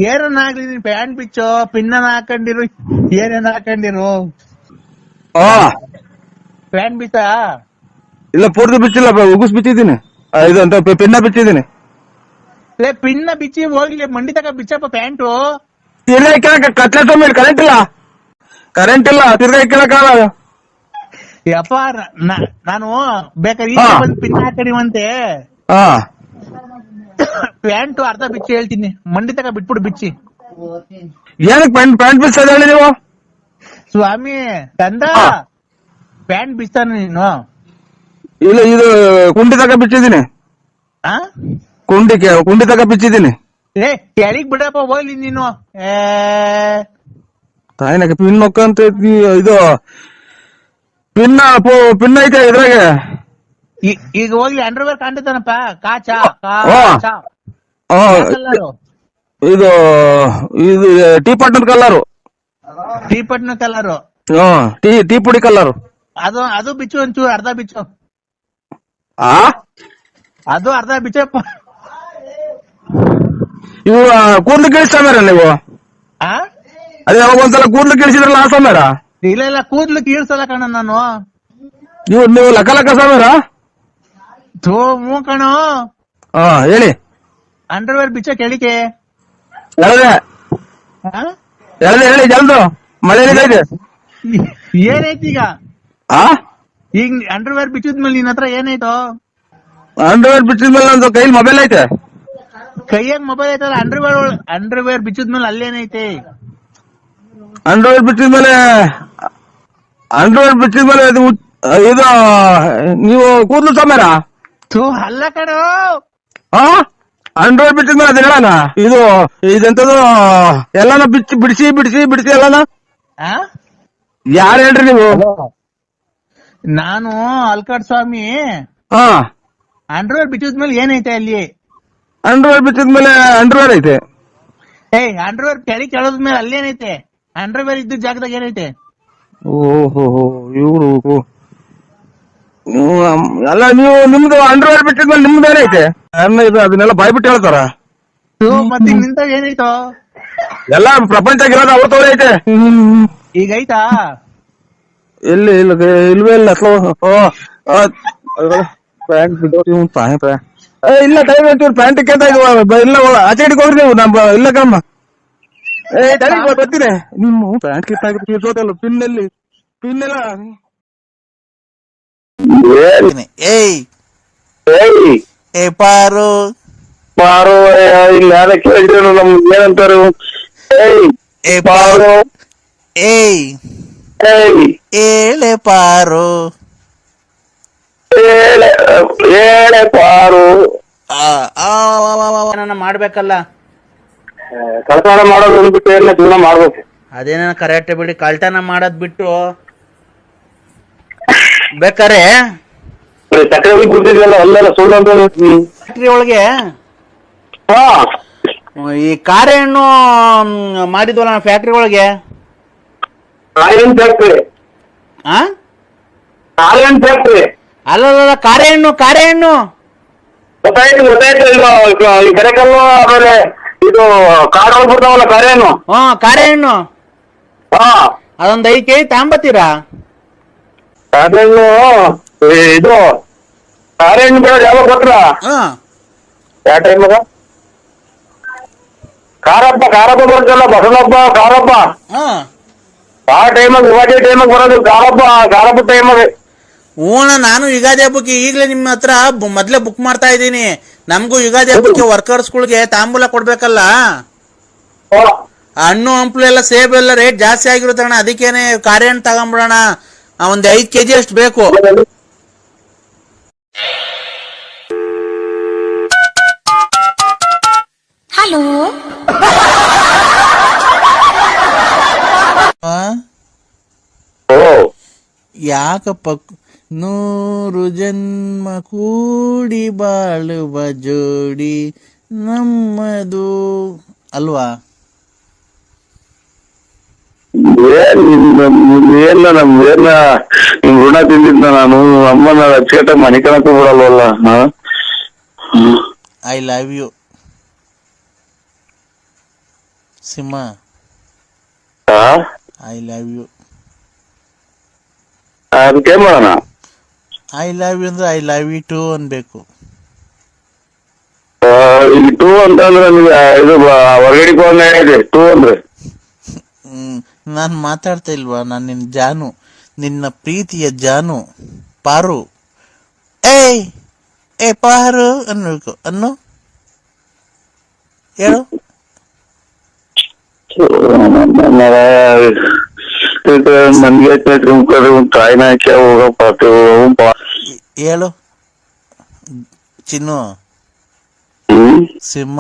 ಏನನ್ನ ಆಗ್ಲಿ ನೀನ್ ಪ್ಯಾಂಟ್ ಬಿಚ್ಚು ಪಿನ್ನ ಹಾಕೊಂಡಿರು ಏನೇನ್ ಹಾಕೊಂಡಿರು? ಆ, ಪ್ಯಾಂಟ್ ಬಿಚ್ಚ ಇಲ್ಲ ಪೂರ್ತಿ ಬಿಚ್ಚಿಲ್ಲ ಉಗುಸ್ ಬಿಚ್ಚಿದ್ದೀನಿ. ಆ, ಇದು ಅಂತ ಪಿ- ಪಿನ್ನ ಬಿಚ್ಚಿದ್ದೀನಿ. ಲೇ ಪಿನ್ನ ಬಿಚ್ಚಿ ಹೋಗ್ಲಿ ಮಂಡಿ ತಕ ಬಿಚ್ಚಪ್ಪ ಪ್ಯಾಂಟು. ತಿರ್ಗಾ ಇಕ್ಕಳಕ ಕತ್ಲೆ ತೊಗೊಂಡು ಕರೆಂಟ್ ಇಲ್ಲ. ಕರೆಂಟ್ ಇಲ್ಲ ತಿರ್ಗಾ ಇಕ್ಕಳಕ್ಕಾಗಲ್ಲ ಯಪ್ಪ ನ- ನ- ನಾನು ಬೇಕಾದ್ರೆ ಹಾ. ಈಗ ಬಂದ್ ಪಿನ್ ಹಾಕೊಂಡಿವಂತೆ ಹಾ. ಪ್ಯಾಂಟು ಅರ್ಧ ಬಿಚ್ಚಿ ಹೇಳ್ತೀನಿ. ಮಂಡಿ ತಕ ಬಿಟ್ಬಿಡು ಬಿಚ್ಚಿ. ಏನಕ್ಕೆ ಪ್ಯಾಂಟ್ ಪ್ಯಾಂಟ್ ಬಿಚ್ಚದ ಹೇಳಿ ನೀವು? ಸ್ವಾಮಿ ತಂದ ಹಾ. ಪ್ಯಾಂಟ್ ಬಿಚ್ತಾನ ನೀನು. ಇಲ್ಲ ಇದು ಕುಂಡಿ ತಕ ಬಿಚ್ಚಿದ್ದೀನಿ. ಆ? ಕುಂಡಿ ಕೆ- ಕುಂಡಿ ತಕ ಬಿಚ್ಚಿದ್ದೀನಿ. ಏ ಕೆಳಗ್ ಬಿಡಪ್ಪ ಹೋಗ್ಲಿ ನೀನು. ಏ. ತಾಯಿನಾಗ ಪಿನ್ ಅಂತ ಇದು ಪಿನ್ನ ಪು- ಪಿನ್ ಐತೆ ಇದ್ರಾಗೆ. ಈ- ಈಗ ಹೋಗ್ಲಿ ಅಂಡರ್ವೇರ್ ಕಾಣ್ತಾನಪ್ಪ ಕಾಚ. ಕಾಚ ಆ, ಕಲರು ಇದು ಇದು ಟೀ ಪಾಟ್ನ ಕಲರ್ ಟೀ ಪಟ್ನ ಕಲರು ಹ್ಮ್ ಟೀ ಟೀ ಪುಡಿ ಕಲ್ಲರು ಅದು ಅದು ಬಿಚ್ಚು ಒಂಚೂರು ಅರ್ಧ ಬಿಚ್ಚು. ಆ? ಅದು ಅರ್ಧ ಬಿಚ್ಚಪ್ಪ ಇವು ಕೂದ್ಲು ಕೇಳಿಸ್ತಾರ ನೀವು? ಆ? ಅದೇ ಯಾವಾಗ ಒಂದ್ಸಲ ಕೂದ್ಲು ಕೇಳಿಸಿದ್ರಲ್ಲ ಆ ಸಮಯ ಇಲ್ಲ ಇಲ್ಲ ಕೂದ್ಲು ಕೀಳ್ಸಲ್ಲ ಕಣ ನಾನು. ನೀವು ನೀವು ಲಕ ಲಕ್ಕ ಸಮಯ ಥೋ ಮೂ ಕಣ. ಹಾ ಹೇಳಿ. ಅಂಡರ್ವೇರ್ ಬಿಚ್ಚ ಕೇಳಿಕೆ ಎಳದೆ. ಆ? ಹೇಳಿ ಜಲ್ದು. ಮಳೆ ಏನೈತಿ ಈಗ? ಆ? ಈಗ ಅಂಡರ್ವೇರ್ ಬಿಚ್ಚಿದ್ಮೇಲೆ ನಿನ್ ಹತ್ರ ಏನಾಯ್ತು? ಅಂಡರ್ವೇರ್ ಬಿಚ್ಚಿದ್ಮೇಲೆ ಮೇಲೆ ನಂದು ಕೈಲಿ ಮೊಬೈಲ್ ಐತೆ. ಕೈಯಾಗ ಮೊಬೈಲ್ ಐತಲ್ಲ ಅಂಡರ್ವೇರ್ ಅಂಡರ್ವೇರ್ ಬಿಚ್ಚಿದ್ಮೇಲೆ ಅಲ್ಲೇನೈತೆ ಅಂಡರ್ವೇರ್ ಬಿಚ್ಚಿದ್ಮೇಲೆ ಮೇಲೆ ಅಂಡರ್ವೇರ್ ಬಿಚ್ಚಿದ್ಮೇಲೆ ಮೇಲೆ ಇದು ಇದು ನೀವು ಕೂದ್ಲು ಸಮರ? ಥೂ ಅಲ್ಲ ಕಣೋ. ಹಾ ಅಂಡರ್ವೇರ್ ಬಿಟ್ಟಿದ ಮೇಲೆ ಅದು ಹೇಳಣ. ಇದು ಇದೆಂತದು ಎಲ್ಲಾನ ಬಿಚ್ಚಿ ಬಿಡಿಸಿ ಬಿಡಿಸಿ ಬಿಡಿಸಿ ಎಲ್ಲಾನ? ಆ? ಯಾರು ಹೇಳ್ರಿ ನೀವು? ನಾನು ಅಲ್ಕಾಡ್ ಸ್ವಾಮಿ. ಹಾ. ಅಂಡರ್ವೇರ್ ಮೇಲೆ ಏನೈತೆ ಅಲ್ಲಿ? ಅಂಡರ್ವೇರ್ ಬಿಟ್ಟಿದ್ಮೇಲೆ ಮೇಲೆ ಅಂಡರ್ವೇರ್ ಐತೆ. ಏಯ್ ಅಂಡರ್ವೇರ್ ಕೆಳಿ ಕೆಳದ್ಮೇಲೆ ಅಲ್ಲೇನೈತೆ ಅಂಡರ್ವೇರ್ ಇದ್ದ ಜಾಗದಾಗ ಏನೈತೆ? ಓಹೋ ಇವ್ರು. ಅಲ್ಲ ನೀವು ನಿಮ್ದು ಅಂಡರ್ವೇರ್ ಬಿಟ್ಟಿದ್ಮೇಲೆ ನಿಮ್ದು ಏನೈತೆ? ಅನ್ನ ಇದು ಅದನ್ನೆಲ್ಲ ಬಾಯ್ಬಿಟ್ಟು ಹೇಳ್ತಾರ? ಮತ್ತೆ ನಿಂತಾಗ ಏನೈತೋ? ಎಲ್ಲ ಪ್ರಪಂಚ ಇರೋದು ಅವ್ರ ಐತೆ. ಈಗ ಐತಾ ಎಲ್ಲಿ ಇಲ್ಲ ಇಲ್ವೇ ಇಲ್ಲ ಪ್ಯಾಂಟ್ ಓ ಪ್ಯಾಂಟ್ ಇಲ್ಲ ಟೈಮ್ ಆಯ್ತು ಪ್ಯಾಂಟ್ ಇದ್ವ ಇಲ್ಲ ಆಚೆ ಹೋಗ್ರಿ ನೀವು ನಮ್ಮ ಇಲ್ಲ ಕಮ್ಮ. ಏ ತಡಿ ಬರ್ತೀನಿ. ನಿಮ್ಮ ಪ್ಯಾಂಟ್ ಕಿತ್ತಾಗಿರ್ತೀವಲ್ಲ ಪಿನ್ ಅಲ್ಲಿ ಪಿನ್ ಎಲ್ಲ. ಏಯ್. ಏಯ್. ಏ ಪಾರು. ಪಾರು ಇಲ್ಲ ಯಾರ ಕೇಳಿದ್ರು ನಮ್ ಏನಂತಾರು? ಏಯ್. ಏ ಪಾರು. ಏಯ್. ಏಯ್. ಏಳೆ ಪಾರು. ಏಳೆ ಏಳೆ ಪಾರು. ಮಾಡ್ಬೇಕಲ್ಲ? ಕಳ್ತನ ಮಾಡೋದು ಬಿಟ್ಟು ಎಲ್ಲ ಜೀವನ ಮಾಡ್ಬೇಕು. ಅದೇನ ಕರೆಕ್ಟ್ ಬಿಡಿ ಕಳ್ತನ ಮಾಡೋದ್ ಬಿಟ್ಟು. ಬೇಕಾರೆ? ಸಕ್ಕರೆ ಅಲ್ಲೆಲ್ಲ ಸುಳ್ಳು ಅಂತ ಹ್ಮ್. ಫ್ಯಾಕ್ಟ್ರಿ ಒಳಗೆ? ಹಾ. ಈ ಕಾರೆ ಹಣ್ಣು ಮಾಡಿದ್ವಲ್ಲ ಫ್ಯಾಕ್ಟ್ರಿ ಒಳಗೆ? ಫ್ಯಾಕ್ಟ್ರಿ ಆ ಆಯನ್ ಫ್ಯಾಕ್ಟ್ರಿ ಅಲ್ಲಲ್ಲ ಕಾರೆ ಹಣ್ಣು ಕಾರೆ ಹಣ್ಣು ಗೊತ್ತಾಯ್ತು ಗೊತ್ತಾಯ್ತು ಇದು ಈ ಕರೆಕಲ್ಲು ಆಮೇಲೆ ಇದು ಕಾಡ್ ಒಳಗ್ ಬರ್ತಾವಲ್ಲ ಕರೇನು ಹಾ ಕಾರೆ ಹಣ್ಣು ಹಾ ಅದೊಂದ್ ಐದು ಕೆಜಿ ತಾಂಬತ್ತೀರಾ ಅದನ್ನು ಈ ಇದು ಕಾರೆಹಣ್ಣು ಬೇಡ ಯಾವಾಗ ಕೊಟ್ರ ಹಾ ಯಾವ ಟೈಮಾಗ ಕಾರಪ್ಪ ಕಾರಪ್ಪ ಬರ್ತಲ್ಲ ಬಸವಪ್ಪ ಕಾರಪ್ಪ ಹಾ ಆ ಟೈಮಾಗ ಯುಗಾದಿ ಟೈಮಾಗ ಬರೋದು ಕಾರಪ್ಪ ಕಾರಪ್ಪ ಟೈಮಾಗ ಹೂಣ ನಾನು ಯುಗಾದಿ ಹಬ್ಬಕ್ಕೆ ಈಗಲೇ ನಿಮ್ಮ ಹತ್ರ ಬು- ಮೊದ್ಲೇ ಬುಕ್ ಮಾಡ್ತಾ ಇದ್ದೀನಿ. ನಮಗೂ ಯುಗಾದಿ ಹಬ್ಬಕ್ಕೆ ವರ್ಕರ್ಸ್ಗಳಿಗೆ ತಾಂಬೂಲ ಕೊಡ್ಬೇಕಲ್ಲ? ಹಣ್ಣು ಹಂಪ್ಲು ಎಲ್ಲ ಸೇಬು ಎಲ್ಲ ರೇಟ್ ಜಾಸ್ತಿ ಆಗಿರುತ್ತೆ ಅಣ್ಣ. ಅದಕ್ಕೇನೆ ಕಾರೆ ಹಣ್ಣು ತಗೊಂಬಿಡೋಣ. ಒಂದು ಐದು ಕೆ ಕೆಜಿ ಅಷ್ಟು ಬೇಕು. ಹಲೋ? ಆ? ಓ ಯಾಕಪ್ಪ ನೂರು ಜನ್ಮ ಕೂಡಿ ಬಾಳುವ ಜೋಡಿ ನಮ್ಮದು ಅಲ್ವಾ ಏನ್ ನಿಮ್- ಏನ್ ನಮ್ ಏನ ನಿಮ್ ಋಣ ತಿಂದಿದ್ದ ನಾನು ಅಮ್ಮನ ಅಚ್ಚೇಟ ಮನೆ ಕಣಕ್ಕೂ ಬಿಡಲ್ವಲ್ಲ ಹಾ ಐ ಲವ್ ಯು ಸಿಂಹ ಹಾ? ಐ ಲವ್ ಯು ಅದಕ್ಕೆ ಏನ್ ಮಾಡೋಣ ಐ ಲವ್ ಯು ಅಂದ್ರೆ ಐ ಲವ್ ಯು ಟು ಅನ್ಬೇಕು. ಆ, ಇಲ್ಲಿ ಟೂ ಅಂತಂದ್ರೆ ನಿಮ್ಗೆ ಇದು ಹೊರಗಡೆ ಇದೆ ಟೂ ಅಂದ್ರೆ. ನಾನು ಮಾತಾಡ್ತಾ ಇಲ್ವಾ ನಾನು ನಿನ್ನ ಜಾನು ನಿನ್ನ ಪ್ರೀತಿಯ ಜಾನು ಪಾರು. ಏಯ್ ಏ ಪಾರು ಅನ್ಬೇಕು ಅನ್ನು? ಹೇಳು. ನನ್ಗೆ ತಾಯಿನ ಹಾಕಿ ಹೋಗಪ್ಪ ಹೇ- ಹೇಳು ಚಿನ್ನು ಸಿಂಹ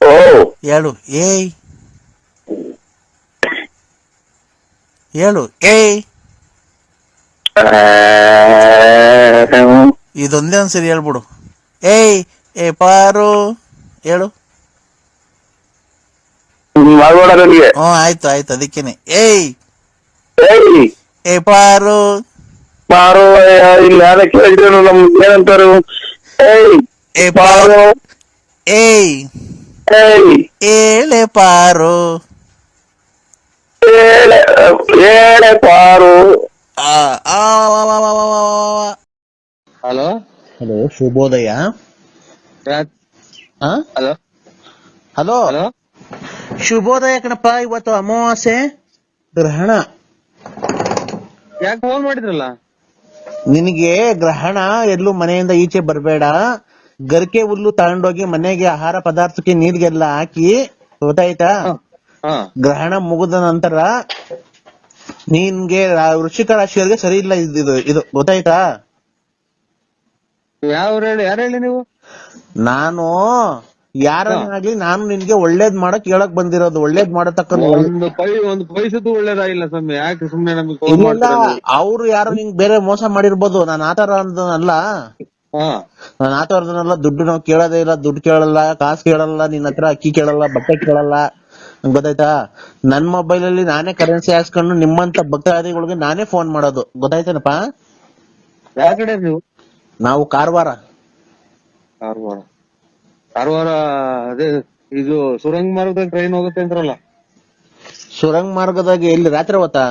ಓ ಹೇಳು ಏಯ್ ಹೇಳು ಏಯ್ ಇದೊಂದೇ ಒಂದ್ಸರಿ ಹೇಳ್ಬಿಡು ಏಯ್ ಏ ಪಾರು ಹೇಳು ಮಾಡ್ಬೇಡ ನನಗೆ ಹ್ಞೂ ಆಯ್ತು ಆಯ್ತು ಅದಕ್ಕೇನೆ. ಏಯ್! ಏಯ್! ಏ ಪಾರು! ಮಾರು ಇಲ್ಲ ಯಾರ ಕೇಳಿದ್ರು ನಮ್ ಏನಂತಾರು? ಏಯ್! ಏ ಪಾರು! ಪಾರು! ಏಯ್! ಏಯ್! ಏಳೆ ಪಾರು! ಏಳೆ ಏಳೆ ಪಾರು! ಆ, ಆ, ವಾ, ವಾ, ವಾ, ವಾ, ವಾ, ವಾ, ವಾ. ಹಲೋ? ಹಲೋ? ಶುಭೋದಯ ಕಣಪ್ಪ ಇವತ್ತು ಅಮಾವಾಸ್ಯೆ ಗ್ರಹಣ. ಯಾಕೆ ಫೋನ್ ಮಾಡಿದ್ರಲ್ಲ? ನಿನಗೆ ಗ್ರಹಣ ಎಲ್ಲೂ ಮನೆಯಿಂದ ಈಚೆ ಬರಬೇಡ. ಗರಿಕೆ ಹುಲ್ಲು ತಗೊಂಡೋಗಿ ಮನೆಗೆ ಆಹಾರ ಪದಾರ್ಥಕ್ಕೆ ನೀರಿಗೆಲ್ಲ ಹಾಕಿ ಗೊತ್ತಾಯ್ತಾ? ಹಾ ಗ್ರಹಣ ಮುಗಿದ ನಂತರ ನಿನ್ಗೆ ರಾ- ವೃಶ್ಚಿಕ ರಾಶಿಯವರಿಗೆ ಸರಿ ಇಲ್ಲ ಇದು ಇದು- ಇದು ಗೊತ್ತಾಯ್ತಾ? ಹೇಳಿ ಯಾರು ಹೇಳಿ ನೀವು? ನಾನು ಯಾರನ್ನಾಗ್ಲಿ ನಾನು ನಿನ್ಗೆ ಒಳ್ಳೇದ್ ಮಾಡಕ್ ಹೇಳಕ್ ಬಂದಿರೋದು. ಒಳ್ಳೇದ್ ಮಾಡತಕ್ಕಂತ ಒಂದು ಪೈ ಒಂದು ಪೈಸದ್ದು ಒಳ್ಳೇದಾಗಿಲ್ಲ ಸ್ವಾಮಿ. ಯಾಕೆ ಸುಮ್ನೆ ನಮಗೆ ಫೋನ್ ಇಲ್ಲ ಮಾಡ್ತೀರಾ ನೀವು? ಅವ್ರು ಯಾರು ನಿಂಗ್ ಬೇರೆ ಮೋಸ ಮಾಡಿರ್ಬೋದು. ನಾನು ಆತರ ಅಲ್ಲ ಹಾ. ನಾನು ಆತರದನ್ನೆಲ್ಲ ದುಡ್ಡು ನಾವು ಕೇಳೋದೇ ಇಲ್ಲ. ದುಡ್ಡು ಕೇಳಲ್ಲ ಕಾಸು ಕೇಳಲ್ಲ ನಿನ್ನ ಹತ್ರ ಅಕ್ಕಿ ಕೇಳಲ್ಲ ಬಟ್ಟೆ ಕೇಳಲ್ಲ. ನಂಗ್ ಗೊತ್ತಾಯ್ತಾ? ನನ್ ಮೊಬೈಲ್ ಅಲ್ಲಿ ನಾನೇ ಕರೆನ್ಸಿ ಹಾಕ್ಸ್ಕೊಂಡು ನಿಮ್ಮಂತ ಭಕ್ತಾದಿಗಳಿಗೆ ನಾನೇ ಫೋನ್ ಮಾಡೋದು. ಗೊತ್ತಾಯ್ತೇನಪ್ಪ? ಯಾವ ಕಡೆ ನೀವು? ನಾವು ಕಾರವಾರ. ಕಾರವಾರ. ಕಾರವಾರ ಅದೇ ಇದು ಸುರಂಗ ಮಾರ್ಗದಾಗ ಟ್ರೈನ್ ಹೋಗುತ್ತೆ ಅಂತಾರಲ್ಲ ಸುರಂಗ ಮಾರ್ಗದಾಗ ಎಲ್ಲಿ ರಾತ್ರಿ ಹೊತ್ತಾ?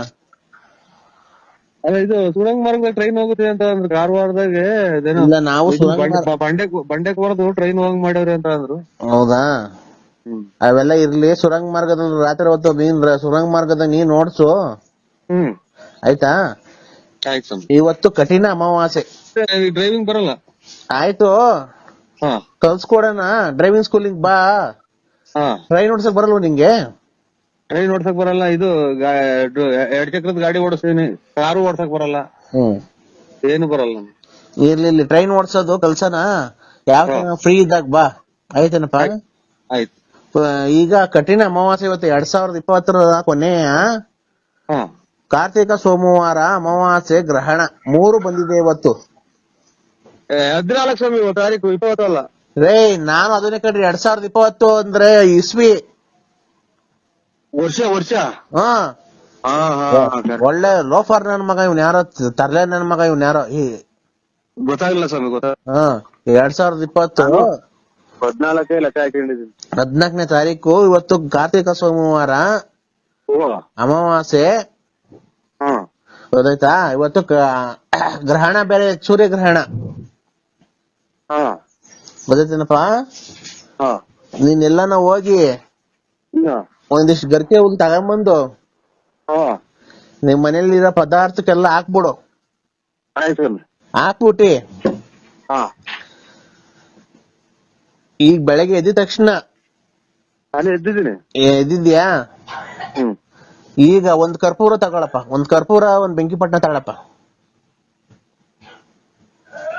ಅಲ್ಲ ಇದು ಸುರಂಗ ಮಾರ್ಗದಾಗ ಟ್ರೈನ್ ಹೋಗುತ್ತೆ ಅಂತ ಅಂದ್ರೆ ಕಾರವಾರದಾಗ ಅದೇನೋ ಇಲ್ಲ ನಾವು ಇದು ಸುರಂಗ್ ಬಂಡೆ- ಮಾರ್ಗ ಟ್ರೈನ್ ಹೋಗಂಗ್ ಮಾಡ್ಯಾವ್ರಿ ಅಂತ ಅಂದ್ರು. ಹೌದಾ? ಹ್ಮ್. ಅವೆಲ್ಲ ಇರ್ಲಿ ಸುರಂಗ ಮಾರ್ಗದಲ್ಲಿ ರಾತ್ರಿ ಹೊತ್ತು ನೀನ್ ರ- ಸುರಂಗ್ ಮಾರ್ಗದಾಗ ನೀನ್ ನೋಡ್ಸು. ಹ್ಮ್. ಆಯ್ತಾ? ಆಯ್ತು ಸ್ವಾಮಿ. ಇವತ್ತು ಕಠಿಣ ಅಮಾವಾಸ್ಯೆ. ಡ್ರೈವಿಂಗ್ ಬರಲ್ಲ. ಆಯ್ತು. ಕಲ್ಸ್ಕೊಡೋಣ ಡ್ರೈವಿಂಗ್ ಸ್ಕೂಲಿಗೆ ಬಾ. ಟ್ರೈನ್ ಓಡ್ಸಕ್ ಬರಲ್ವ ನಿಂಗೆ? ಟ್ರೈನ್ ಓಡ್ಸಕ್ ಬರಲ್ಲ ಇದು ಎರಡ್ ಚಕ್ರದ ಗಾಡಿ ಓಡಿಸ್ತೀನಿ ಕಾರು ಓಡ್ಸಕ್ ಬರಲ್ಲ. ಏನು ಬರಲ್ಲ. ಇರ್ಲಿ ಇರ್ಲಿ ಟ್ರೈನ್ ಓಡ್ಸೋದು ಕಲ್ಸನ ಯಾವ ಫ್ರೀ ಇದ್ದಾಗ ಬಾ. ಆಯ್ತೇನಪ್ಪ? ಆಯ್ತು ಈಗ ಕಠಿಣ ಅಮಾವಾಸ್ಯ ಇವತ್ತು ಎರಡ್ ಸಾವಿರದ ಇಪ್ಪತ್ತರ ಕೊನೆಯ ಕಾರ್ತಿಕ ಸೋಮವಾರ ಅಮಾವಾಸ್ಯೆ ಗ್ರಹಣ. ಮೂರು ಬಂದಿದೆ ಇವತ್ತು. ಹದಿನಾಲ್ಕು ಸ್ವಾಮಿ ತಾರೀಕು ಇಪ್ಪತ್ತಲ್ಲ. ರೇ ನಾನು ಅದನ್ನೇ ಕಡ್ರಿ ಎರಡ್ ಸಾವಿರದ ಇಪ್ಪತ್ತು ಅಂದ್ರೆ ಇಸ್ವಿ. ವರ್ಷ ವರ್ಷ? ಹಾ. ಹಾ ಹಾ ಒಳ್ಳೆ ಲೋಫರ್ ನನ್ ಮಗ ಇವ್ನ ಯಾರೋ ತರ್ಲೆ ನನ್ ಮಗ ಇವ್ನ ಯಾರೋ ಈ ಗೊತ್ತಾಗಿಲ್ಲ ಸ್ವಾಮಿ ಗೊತ್ತಾ? ಹಾ ಎರಡ್ ಸಾವಿರದ ಇಪ್ಪತ್ತು. ಹದಿನಾಲ್ಕೇ ಲೆಕ್ಕ ಹಾಕೊಂಡಿದ್ದೀನಿ ಹದ್ನಾಲ್ಕನೇ ತಾರೀಕು ಇವತ್ತು ಕಾರ್ತಿಕ ಸೋಮವಾರ. ಅಮಾವಾಸ್ಯೆ. ಗೊತ್ತಾಯ್ತಾ? ಇವತ್ತು ಗ್ರಹಣ ಬೇರೆ ಸೂರ್ಯಗ್ರಹಣ. ಗೊತ್ತೈತೇನಪ್ಪ ಹಾ. ನೀನ್ ನಾವು ಹೋಗಿ ಒಂದಿಷ್ಟು ಗರ್ಕೆ ಹುಲ್ ತಗೊಂಬಂದು ಹಾ. ನಿಮ್ ಮನೇಲಿರೋ ಪದಾರ್ಥಕ್ಕೆಲ್ಲ ಹಾಕ್ಬಿಡು. ಹಾಕ್ಬಿಟ್ಟಿ. ಹಾ. ಈಗ ಬೆಳಗ್ಗೆ ಎದ್ದ ತಕ್ಷಣ ಎದ್ದಿದ್ಯಾ ಈಗ ಒಂದ್ ಕರ್ಪೂರ ತಗೊಳಪ್ಪ. ಒಂದ್ ಕರ್ಪೂರ ಒಂದ್ ಬೆಂಕಿ ಪಟ್ಟಣ ತಗೊಳಪ್ಪ.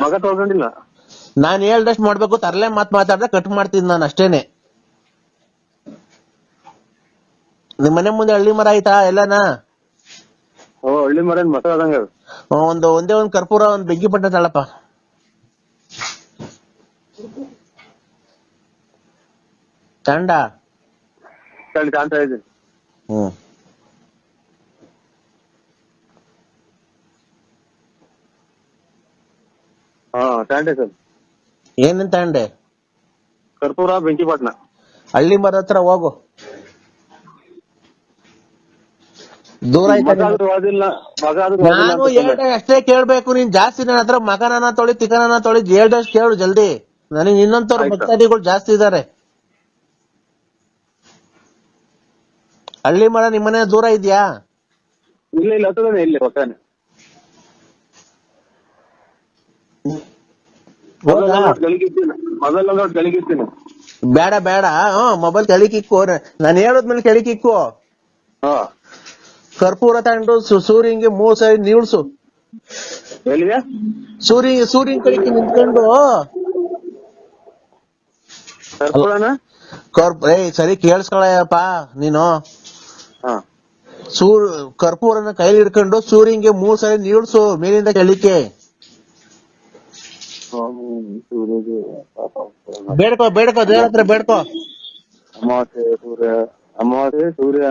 ಮಗ ತಗೊಂಡಿಲ್ಲ ನಾನ್ ಹೇಳ್ದಷ್ಟು ಮಾಡ್ಬೇಕು ತರಲೆ ಮಾತ್ ಮಾತಾಡ್ದೆ ಕಟ್ ಮಾಡ್ತೀನಿ ನಾನು ಅಷ್ಟೇನೆ. ನಿಮ್ ಮನೆ ಮುಂದೆ ಹಳ್ಳಿ ಮರ ಆಯ್ತಾ ಎಲ್ಲಾನ? ಓ ಹಳ್ಳಿ ಮರ ಮಸ ಆದಂಗ ಒಂದು ಒಂದೇ ಒಂದ್ ಕರ್ಪೂರ ಒಂದ್ ಬೆಂಕಿ ಪಟ್ಟ ತಾಳಪ್ಪ. ಸರಿ ಕಾಣ್ತಾ ಇದ್ದೀನಿ. ಹ್ಮ್. ಹಾ ತಾಂಡೆ ಸರ್. ಏನೇನ್ ಅಂಡೆ ಕರ್ಪೂರ ಬೆಂಕಿಪಟ್ಟಣ ಹಳ್ಳಿ ಮರ ಹತ್ರ ಹೋಗು. ದೂರ ಮಗ ಆಯ್ತಾ ಆದ್ರೂ ವಾದಿಲ್ಲ ಮಗ ಆದ್ರೂ ವಾದಿಲ್ಲ ನಾನು ಅಂತ ಹೇಳ್ದೆ ಅಷ್ಟೇ ಕೇಳ್ಬೇಕು ನೀನ್ ಜಾಸ್ತಿ ನನ್ನ ಹತ್ರ ಮಗನನ್ನ ತೊಳಿ ತಿಕನನ್ನ ತೊಳಿ ಹೇಳ್ದಷ್ಟು ಕೇಳು ಜಲ್ದಿ. ನನಗೆ ಇನ್ನೊಂದ್ರ ಆಯ್ತು. ಭಕ್ತಾದಿಗಳು ಜಾಸ್ತಿ ಇದಾರೆ. ಹಳ್ಳಿ ಮರ ನಿಮ್ಮನೆ ದೂರ ಇದ್ಯಾ? ಇಲ್ಲ ಇಲ್ಲ ಇಲ್ಲ ಇಲ್ಲಿ ಪಕ್ಕನೆ. ಹೌದಾ? ಗಳಿಗಿದ್ದೀನಿ ಮೊದಲ ನೋಡಿ ಗಳಿಗಿದ್ದೀನಿ ಬೇಡ ಬೇಡ. ಹ್ಮ್ ಮೊಬೈಲ್ ಕೆಳಕಿಕ್ಕು ನಾನು ಹೇಳದ್ಮೇಲೆ ಕೆಳಕಿಕ್ಕು ಹಾ. ಕರ್ಪೂರ ತಗೊಂಡು ಸು- ಸೂರ್ಯಂಗೆ ಮೂರ್ ಸರಿ ನೀಳ್ಸು ಎಲ್ಲಿಗೆ? ಸೂರ್ಯ ಸೂರ್ಯನ್ ಕಡೆಗೆ ನಿಂತ್ಕೊಂಡು. ಕರ್ಪೂರನ? ಕರ್ಪ್ ಏಯ್ ಸರಿ ಕೇಳಿಸ್ಕೊಳಪ್ಪ ನೀನು. ಹಾ. ಸೂರ್ ಕರ್ಪೂರನ ಕೈಲಿ ಹಿಡ್ಕೊಂಡು ಸೂರ್ಯಂಗೆ ಮೂರ್ ಸರಿ ನೀಳ್ಸು ಮೇಲಿಂದ ಕೆಳಿಕೆ ಬೇಡ್ಕೋ ಬೇಡ್ಕೋ ದೇವ್ರ ಹತ್ರ ಬೇಡ್ಕೋ. ಅಮಾವಾಸ್ಯೆ ಸೂರ್ಯ ಅಮಾವಾಸ್ಯೆ ಸೂರ್ಯ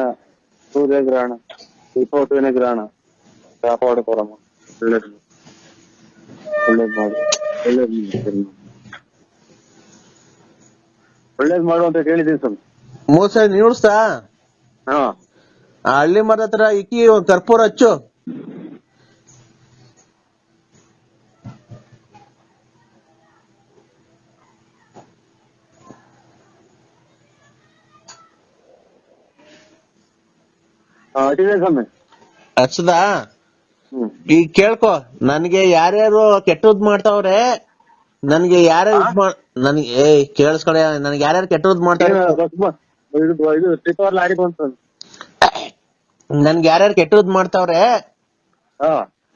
ಸೂರ್ಯ ಗ್ರಹಣ ಇಪ್ಪತ್ತನೇ ಗ್ರಹಣ. ಕಾಪಾಡು ಕೊರಮ್ಮ ಒಳ್ಳೇದು ಒಳ್ಳೇದ್ ಮಾಡಿ. ಒಳ್ಳೇದ್ ಮಾಡಿ ಒಳ್ಳೇದ್ ಮಾಡು ಅಂತ ಕೇಳಿದೀನಿ ಸ್ವಾಮಿ. ಮೂರ್ ಸಲ ನಿಲ್ಸ್ತಾ ಹಾ. ಆ ಹಳ್ಳಿ ಮರದ ಹತ್ರ ಇಕ್ಕಿ ಒಂದ್ ಕರ್ಪೂರ ಹಚ್ಚು. ಹಚ್ಚದಾ ಈಗ ಕೇಳ್ಕೊ ನನ್ಗೆ ಯಾರ್ಯಾರು ಕೆಟ್ಟದ್ ಮಾಡ್ತಾವ್ರೆ ನನ್ಗೆ ಯಾರ್ಯಾರು ನನಗೆ ಕೇಳಿಸ್ಕೊಳೆ ನನ್ಗೆ ಯಾರ್ಯಾರು ಕೆಟ್ಟದ್ ಬಂತು ನನ್ಗೆ ಯಾರ್ಯಾರು ಕೆಟ್ಟದ್ ಮಾಡ್ತಾವ್ರೆ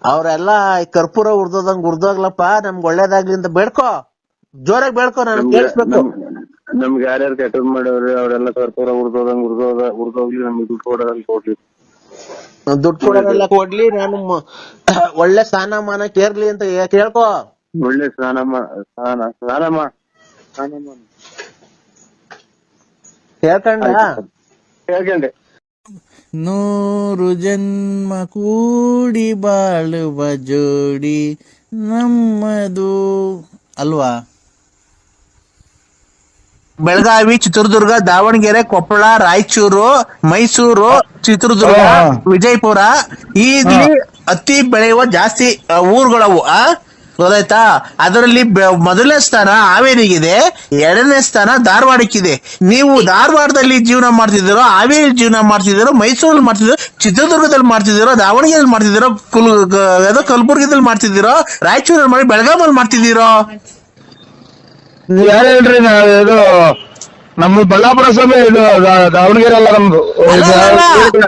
ಅವ್ರೆಲ್ಲ ಈ ಕರ್ಪೂರ ಉರ್ದೋದಂಗ್ ಉರ್ದೋಗ್ಲಪ್ಪ ನಮ್ಗೆ ಒಳ್ಳೇದಾಗ್ಲಿ ಅಂತ ಬೇಡ್ಕೊ. ಜೋರಾಗಿ ಬೇಡ್ಕೊ ನಾನು ಕೇಳಿಸ್ಬೇಕು. ನಮ್ಗೆ ಯಾರ್ಯಾರು ಕೆಟ್ಟದ್ ಮಾಡವ್ರೆ ಅವರೆಲ್ಲ ಕರ್ಪೂರ ಉರ್ದೋದಂಗ್ ಉರ್ದೋದ ಉರ್ದೋಗ್ಲಿ ನಮ್ಗೆ ದುಡ್ಡು ಕೊಡೋದಂಗ್ ಕೊಡ್ಲಿ. ದುಡ್ಡು ಕೊಡೋರೆಲ್ಲ ಕೊಡ್ಲಿ ನಾನು (coughs) ಒಳ್ಳೆ ಸ್ಥಾನಮಾನ ಕೇರ್ಲಿ ಅಂತ ಕೇಳ್ಕೊ. ಒಳ್ಳೆ ಸ್ನಾನ ಮಾ- ಸ್ನಾನ ಸ್ನಾನ ಮಾ ಸ್ನಾನ ಮಾ- ಕೇಳ್ಕಂಡ ಹೇಳ್ಕೊಂಡೆ. ನೂರು ಜನ್ಮ ಕೂಡಿ ಬಾಳುವ ಜೋಡಿ ನಮ್ಮದು ಅಲ್ವಾ? ಬೆಳಗಾವಿ ಚಿತ್ರದುರ್ಗ ದಾವಣಗೆರೆ ಕೊಪ್ಪಳ ರಾಯಚೂರು ಮೈಸೂರು ಚಿತ್ರದುರ್ಗ ವಿಜಯಪುರ ಈ ಅತಿ ಬೆಳೆಯುವ ಜಾಸ್ತಿ ಊರುಗಳವು ಆ? ಗೊತ್ತಾಯ್ತಾ? ಅದರಲ್ಲಿ ಮೊದಲನೇ ಸ್ಥಾನ ಹಾವೇರಿಗಿದೆ ಎರಡನೇ ಸ್ಥಾನ ಧಾರವಾಡಕ್ಕಿದೆ. ನೀವು ಧಾರವಾಡದಲ್ಲಿ ಜೀವನ ಮಾಡ್ತಿದ್ದೀರೋ ಹಾವೇರಿ ಜೀವನ ಮಾಡ್ತಿದ್ದೀರೋ ಮೈಸೂರಲ್ಲಿ ಮಾಡ್ತಿದ್ರು ಚಿತ್ರದುರ್ಗದಲ್ಲಿ ಮಾಡ್ತಿದ್ದೀರೋ ದಾವಣಗೆರೆಯಲ್ಲಿ ಮಾಡ್ತಿದ್ದೀರೋ ಕುಲ್ ಕಲಬುರ್ಗಿದಲ್ಲಿ ಮಾಡ್ತಿದ್ದೀರೋ ರಾಯಚೂರಲ್ಲಿ ಮಾಡಿ ಬೆಳಗಾವಲ್ಲಿ ಮಾಡ್ತಿದ್ದೀರೋ? ನೀವ್ ಯಾರು ಹೇಳ್ರಿ ನಾವ್ ಇದು ನಮ್ಮ ಬಳ್ಳಾಪುರ ಸ್ವಾಮಿ ಇದು ದಾ- ದಾವಣಗೆರೆ ಅಲ್ಲ ನಮ್ದು. ಅಲ್ಲ, ಅಲ್ಲ, ಅಲ್ಲ.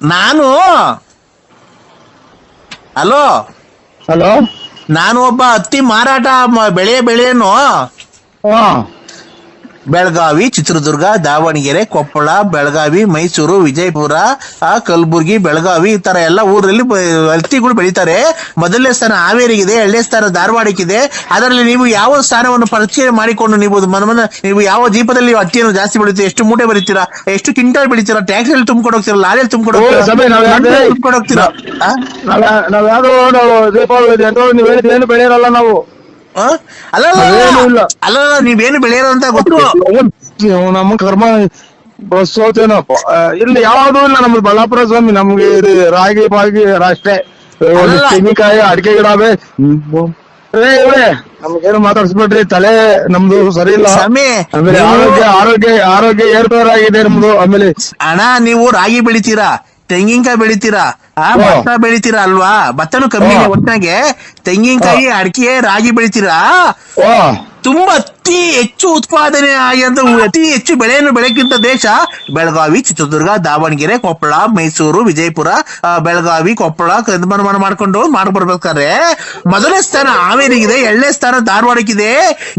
ನಾನು ಹಲೋ? ಹಲೋ? ನಾನು ಒಬ್ಬ ಹತ್ತಿ ಮಾರಾಟ ಮ- ಬೆಳೆ ಬೆಳೆಯನ್ನು ಹಾ. ಬೆಳಗಾವಿ ಚಿತ್ರದುರ್ಗ ದಾವಣಗೆರೆ ಕೊಪ್ಪಳ ಬೆಳಗಾವಿ ಮೈಸೂರು ವಿಜಯಪುರ ಆ, ಕಲಬುರ್ಗಿ ಬೆಳಗಾವಿ ಈ ತರ ಎಲ್ಲ ಊರಲ್ಲಿ ವ್ಯಕ್ತಿಗಳು ಹತ್ತಿಗಳು ಬೆಳೀತಾರೆ. ಮೊದಲನೇ ಸ್ಥಾನ ಹಾವೇರಿಗಿದೆ ಎರಡನೇ ಸ್ಥಾನ ಧಾರವಾಡಕ್ಕಿದೆ. ಅದರಲ್ಲಿ ನೀವು ಯಾವ ಸ್ಥಾನವನ್ನು ಪರಿಚಯ ಮಾಡಿಕೊಂಡು ನೀವು ಮನಮನ ಮನ ನೀವು ಯಾವ ದೀಪದಲ್ಲಿ ಅಟ್ಟಿಯನ್ನು ಹತ್ತಿಯನ್ನು ಜಾಸ್ತಿ ಬೆಳೀತೀರಾ ಎಷ್ಟು ಮೂಟೆ ಬೆಳಿತೀರಾ ಎಷ್ಟು ಕ್ವಿಂಟಲ್ ಬೆಳಿತೀರಾ? ಟ್ಯಾಕ್ಸಿ ತುಂಬಿಕೊಂಡು ಹೋಗ್ತೀರಾ? ಲಾರಿಯಲ್ಲಿ ತುಂಬಿಕೊಂಡು ಹೋಗ್ತೀರಾ? ನಾವ್ ದೀಪಾವಳಿ ನೀವು. ಅಲ್ಲ ನೀವೇನು ಬೆಳೆಯೋರು ಅಂತ ಗೊತ್ತು. ನಮ್ಮ ಕರ್ಮ ಸೋತೇನಪ್ಪ ಇಲ್ಲಿ ಯಾವ್ದು ಇಲ್ಲ ನಮ್ದು ಬಳ್ಳಾಪುರ ಸ್ವಾಮಿ ನಮ್ಗೆ ಇದು ರಾಗಿ ಬಾಗಿ ಅಷ್ಟೇ. ತೆಂಗಿನಕಾಯಿ ಅಡಿಕೆ ಗಿಡ ಅವೆ. ನಮ್ಗೇನು ಮಾತಾಡ್ಸ್ಬೇಡ್ರಿ ತಲೆ ನಮ್ದು ಸರಿ ಇಲ್ಲ ಆಮೇಲೆ ಆರೋಗ್ಯ ಆರೋಗ್ಯ ಆರೋಗ್ಯ ಏರ್ಪೇರ್ ಆಗಿದೆ ನಮ್ದು. ಆಮೇಲೆ ಅಣ್ಣ ನೀವು ರಾಗಿ ಬೆಳಿತೀರಾ? ತೆಂಗಿನಕಾಯಿ ಬೆಳಿತೀರಾ? ಆ. ಭತ್ತ ಬೆಳಿತೀರಾ ಅಲ್ವಾ? ಭತ್ತನು ಕಮ್ಮಿ ಒಟ್ಟಾಗೆ. ಒಟ್ನಾಗೆ ತೆಂಗಿನಕಾಯಿ ಅಡಿಕೆ ರಾಗಿ ಬೆಳಿತೀರಾ? ತುಂಬಾ ಅತಿ ಹೆಚ್ಚು ಉತ್ಪಾದನೆ ಆಗಿದ್ದು, ಅತಿ ಹೆಚ್ಚು ಬೆಳೆಯನ್ನು ಬೆಳಕಿದ್ದ ದೇಶ ಬೆಳಗಾವಿ, ಚಿತ್ರದುರ್ಗ, ದಾವಣಗೆರೆ, ಕೊಪ್ಪಳ, ಮೈಸೂರು, ವಿಜಯಪುರ ಬೆಳಗಾವಿ, ಕೊಪ್ಪಳ ಕದ್ಮನ ಮಾಡ್ಕೊಂಡು ಮಾಡ್ಬರ್ಬೇಕಾದ್ರೆ ಮೊದಲನೇ ಸ್ಥಾನ ಹಾವೇರಿಗಿದೆ, ಎರಡನೇ ಸ್ಥಾನ ಧಾರವಾಡಕ್ಕಿದೆ.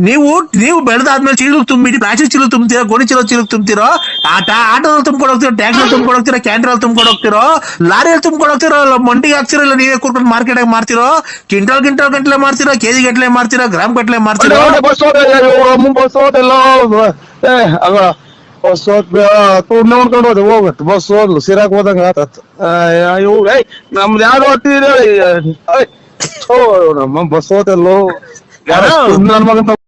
ನೀವು ನೀವು ಬೆಳೆದಾದ್ಮೇಲೆ ಚೀಲ ತುಂಬಿಟ್ಟು ಪ್ಲಾಸ್ಟಿಕ್ ಚೀಲ ತುಂಬ್ತೀರೋ, ಗೋಣಿ ಚೀಲ ಚೀಲ ತುಂಬ್ತಿರೋ, ಆಟ, ಆಟೋದಲ್ಲಿ ತುಂಬ್ಕೊಂಡು ಹೋಗ್ತೀರೋ ಟ್ಯಾಕ್ಟರ್ ತುಂಬ್ಕೊಂಡು ಹೋಗ್ತೀರಾ ಕ್ಯಾಂಟ್ರಲ್ಲಿ ತುಂಬ್ಕೊಂಡು ಹೋಗ್ತಿರೋ, ಲಾರಿಯಲ್ಲಿ ತುಂಬ್ಕೊಂಡು ಹೋಗ್ತಿರೋ ಮಂಡಿಗೆ ಹಾಕ್ತಿರೋ, ಇಲ್ಲ ನೀವೇ ಕೂತ್ಕೊಂಡು ಮಾರ್ಕೆಟ್ ಮಾರ್ತಿರೋ ಕ್ವಿಂಟಲ್ ಕಿಂಟಲ್ ಗಂಟ್ಲೆ ಮಾರ್ತಿರೋ, ಕೆಜಿ ಗಟ್ಲೆ ಮಾರ್ತಿರೋ, ಗ್ರಾಮ್ ಗಟ್ಲೆ ಮಾರ್ತಿರೋ? ಬಸ್ ಹೋದ ಬಸ್ ಹೋದೆಲ್ಲ ಏ ಅಲ್ಲ ಬಸ್ ಹೋದ್ ತುಣ್ಣ ಮಾಡ್ಕೊಂಡು ಹೋದೆ ಹೋಗತ್ ಬಸ್ ಹೋದ್ಲು ಸಿರಾಕ್ ಹೋದಂಗ ಆತತ್ ಇವು ಏಯ್ ನಮ್ದು ಯಾವ್ದು ಹೊತ್ತಿದ್ರೆ ನಮ್ಮ ಬಸ್ ಹೋದೆಲ್ಲೋ ಯಾರೋ ಹಲೋ. ನನ್ ಮಗಂತ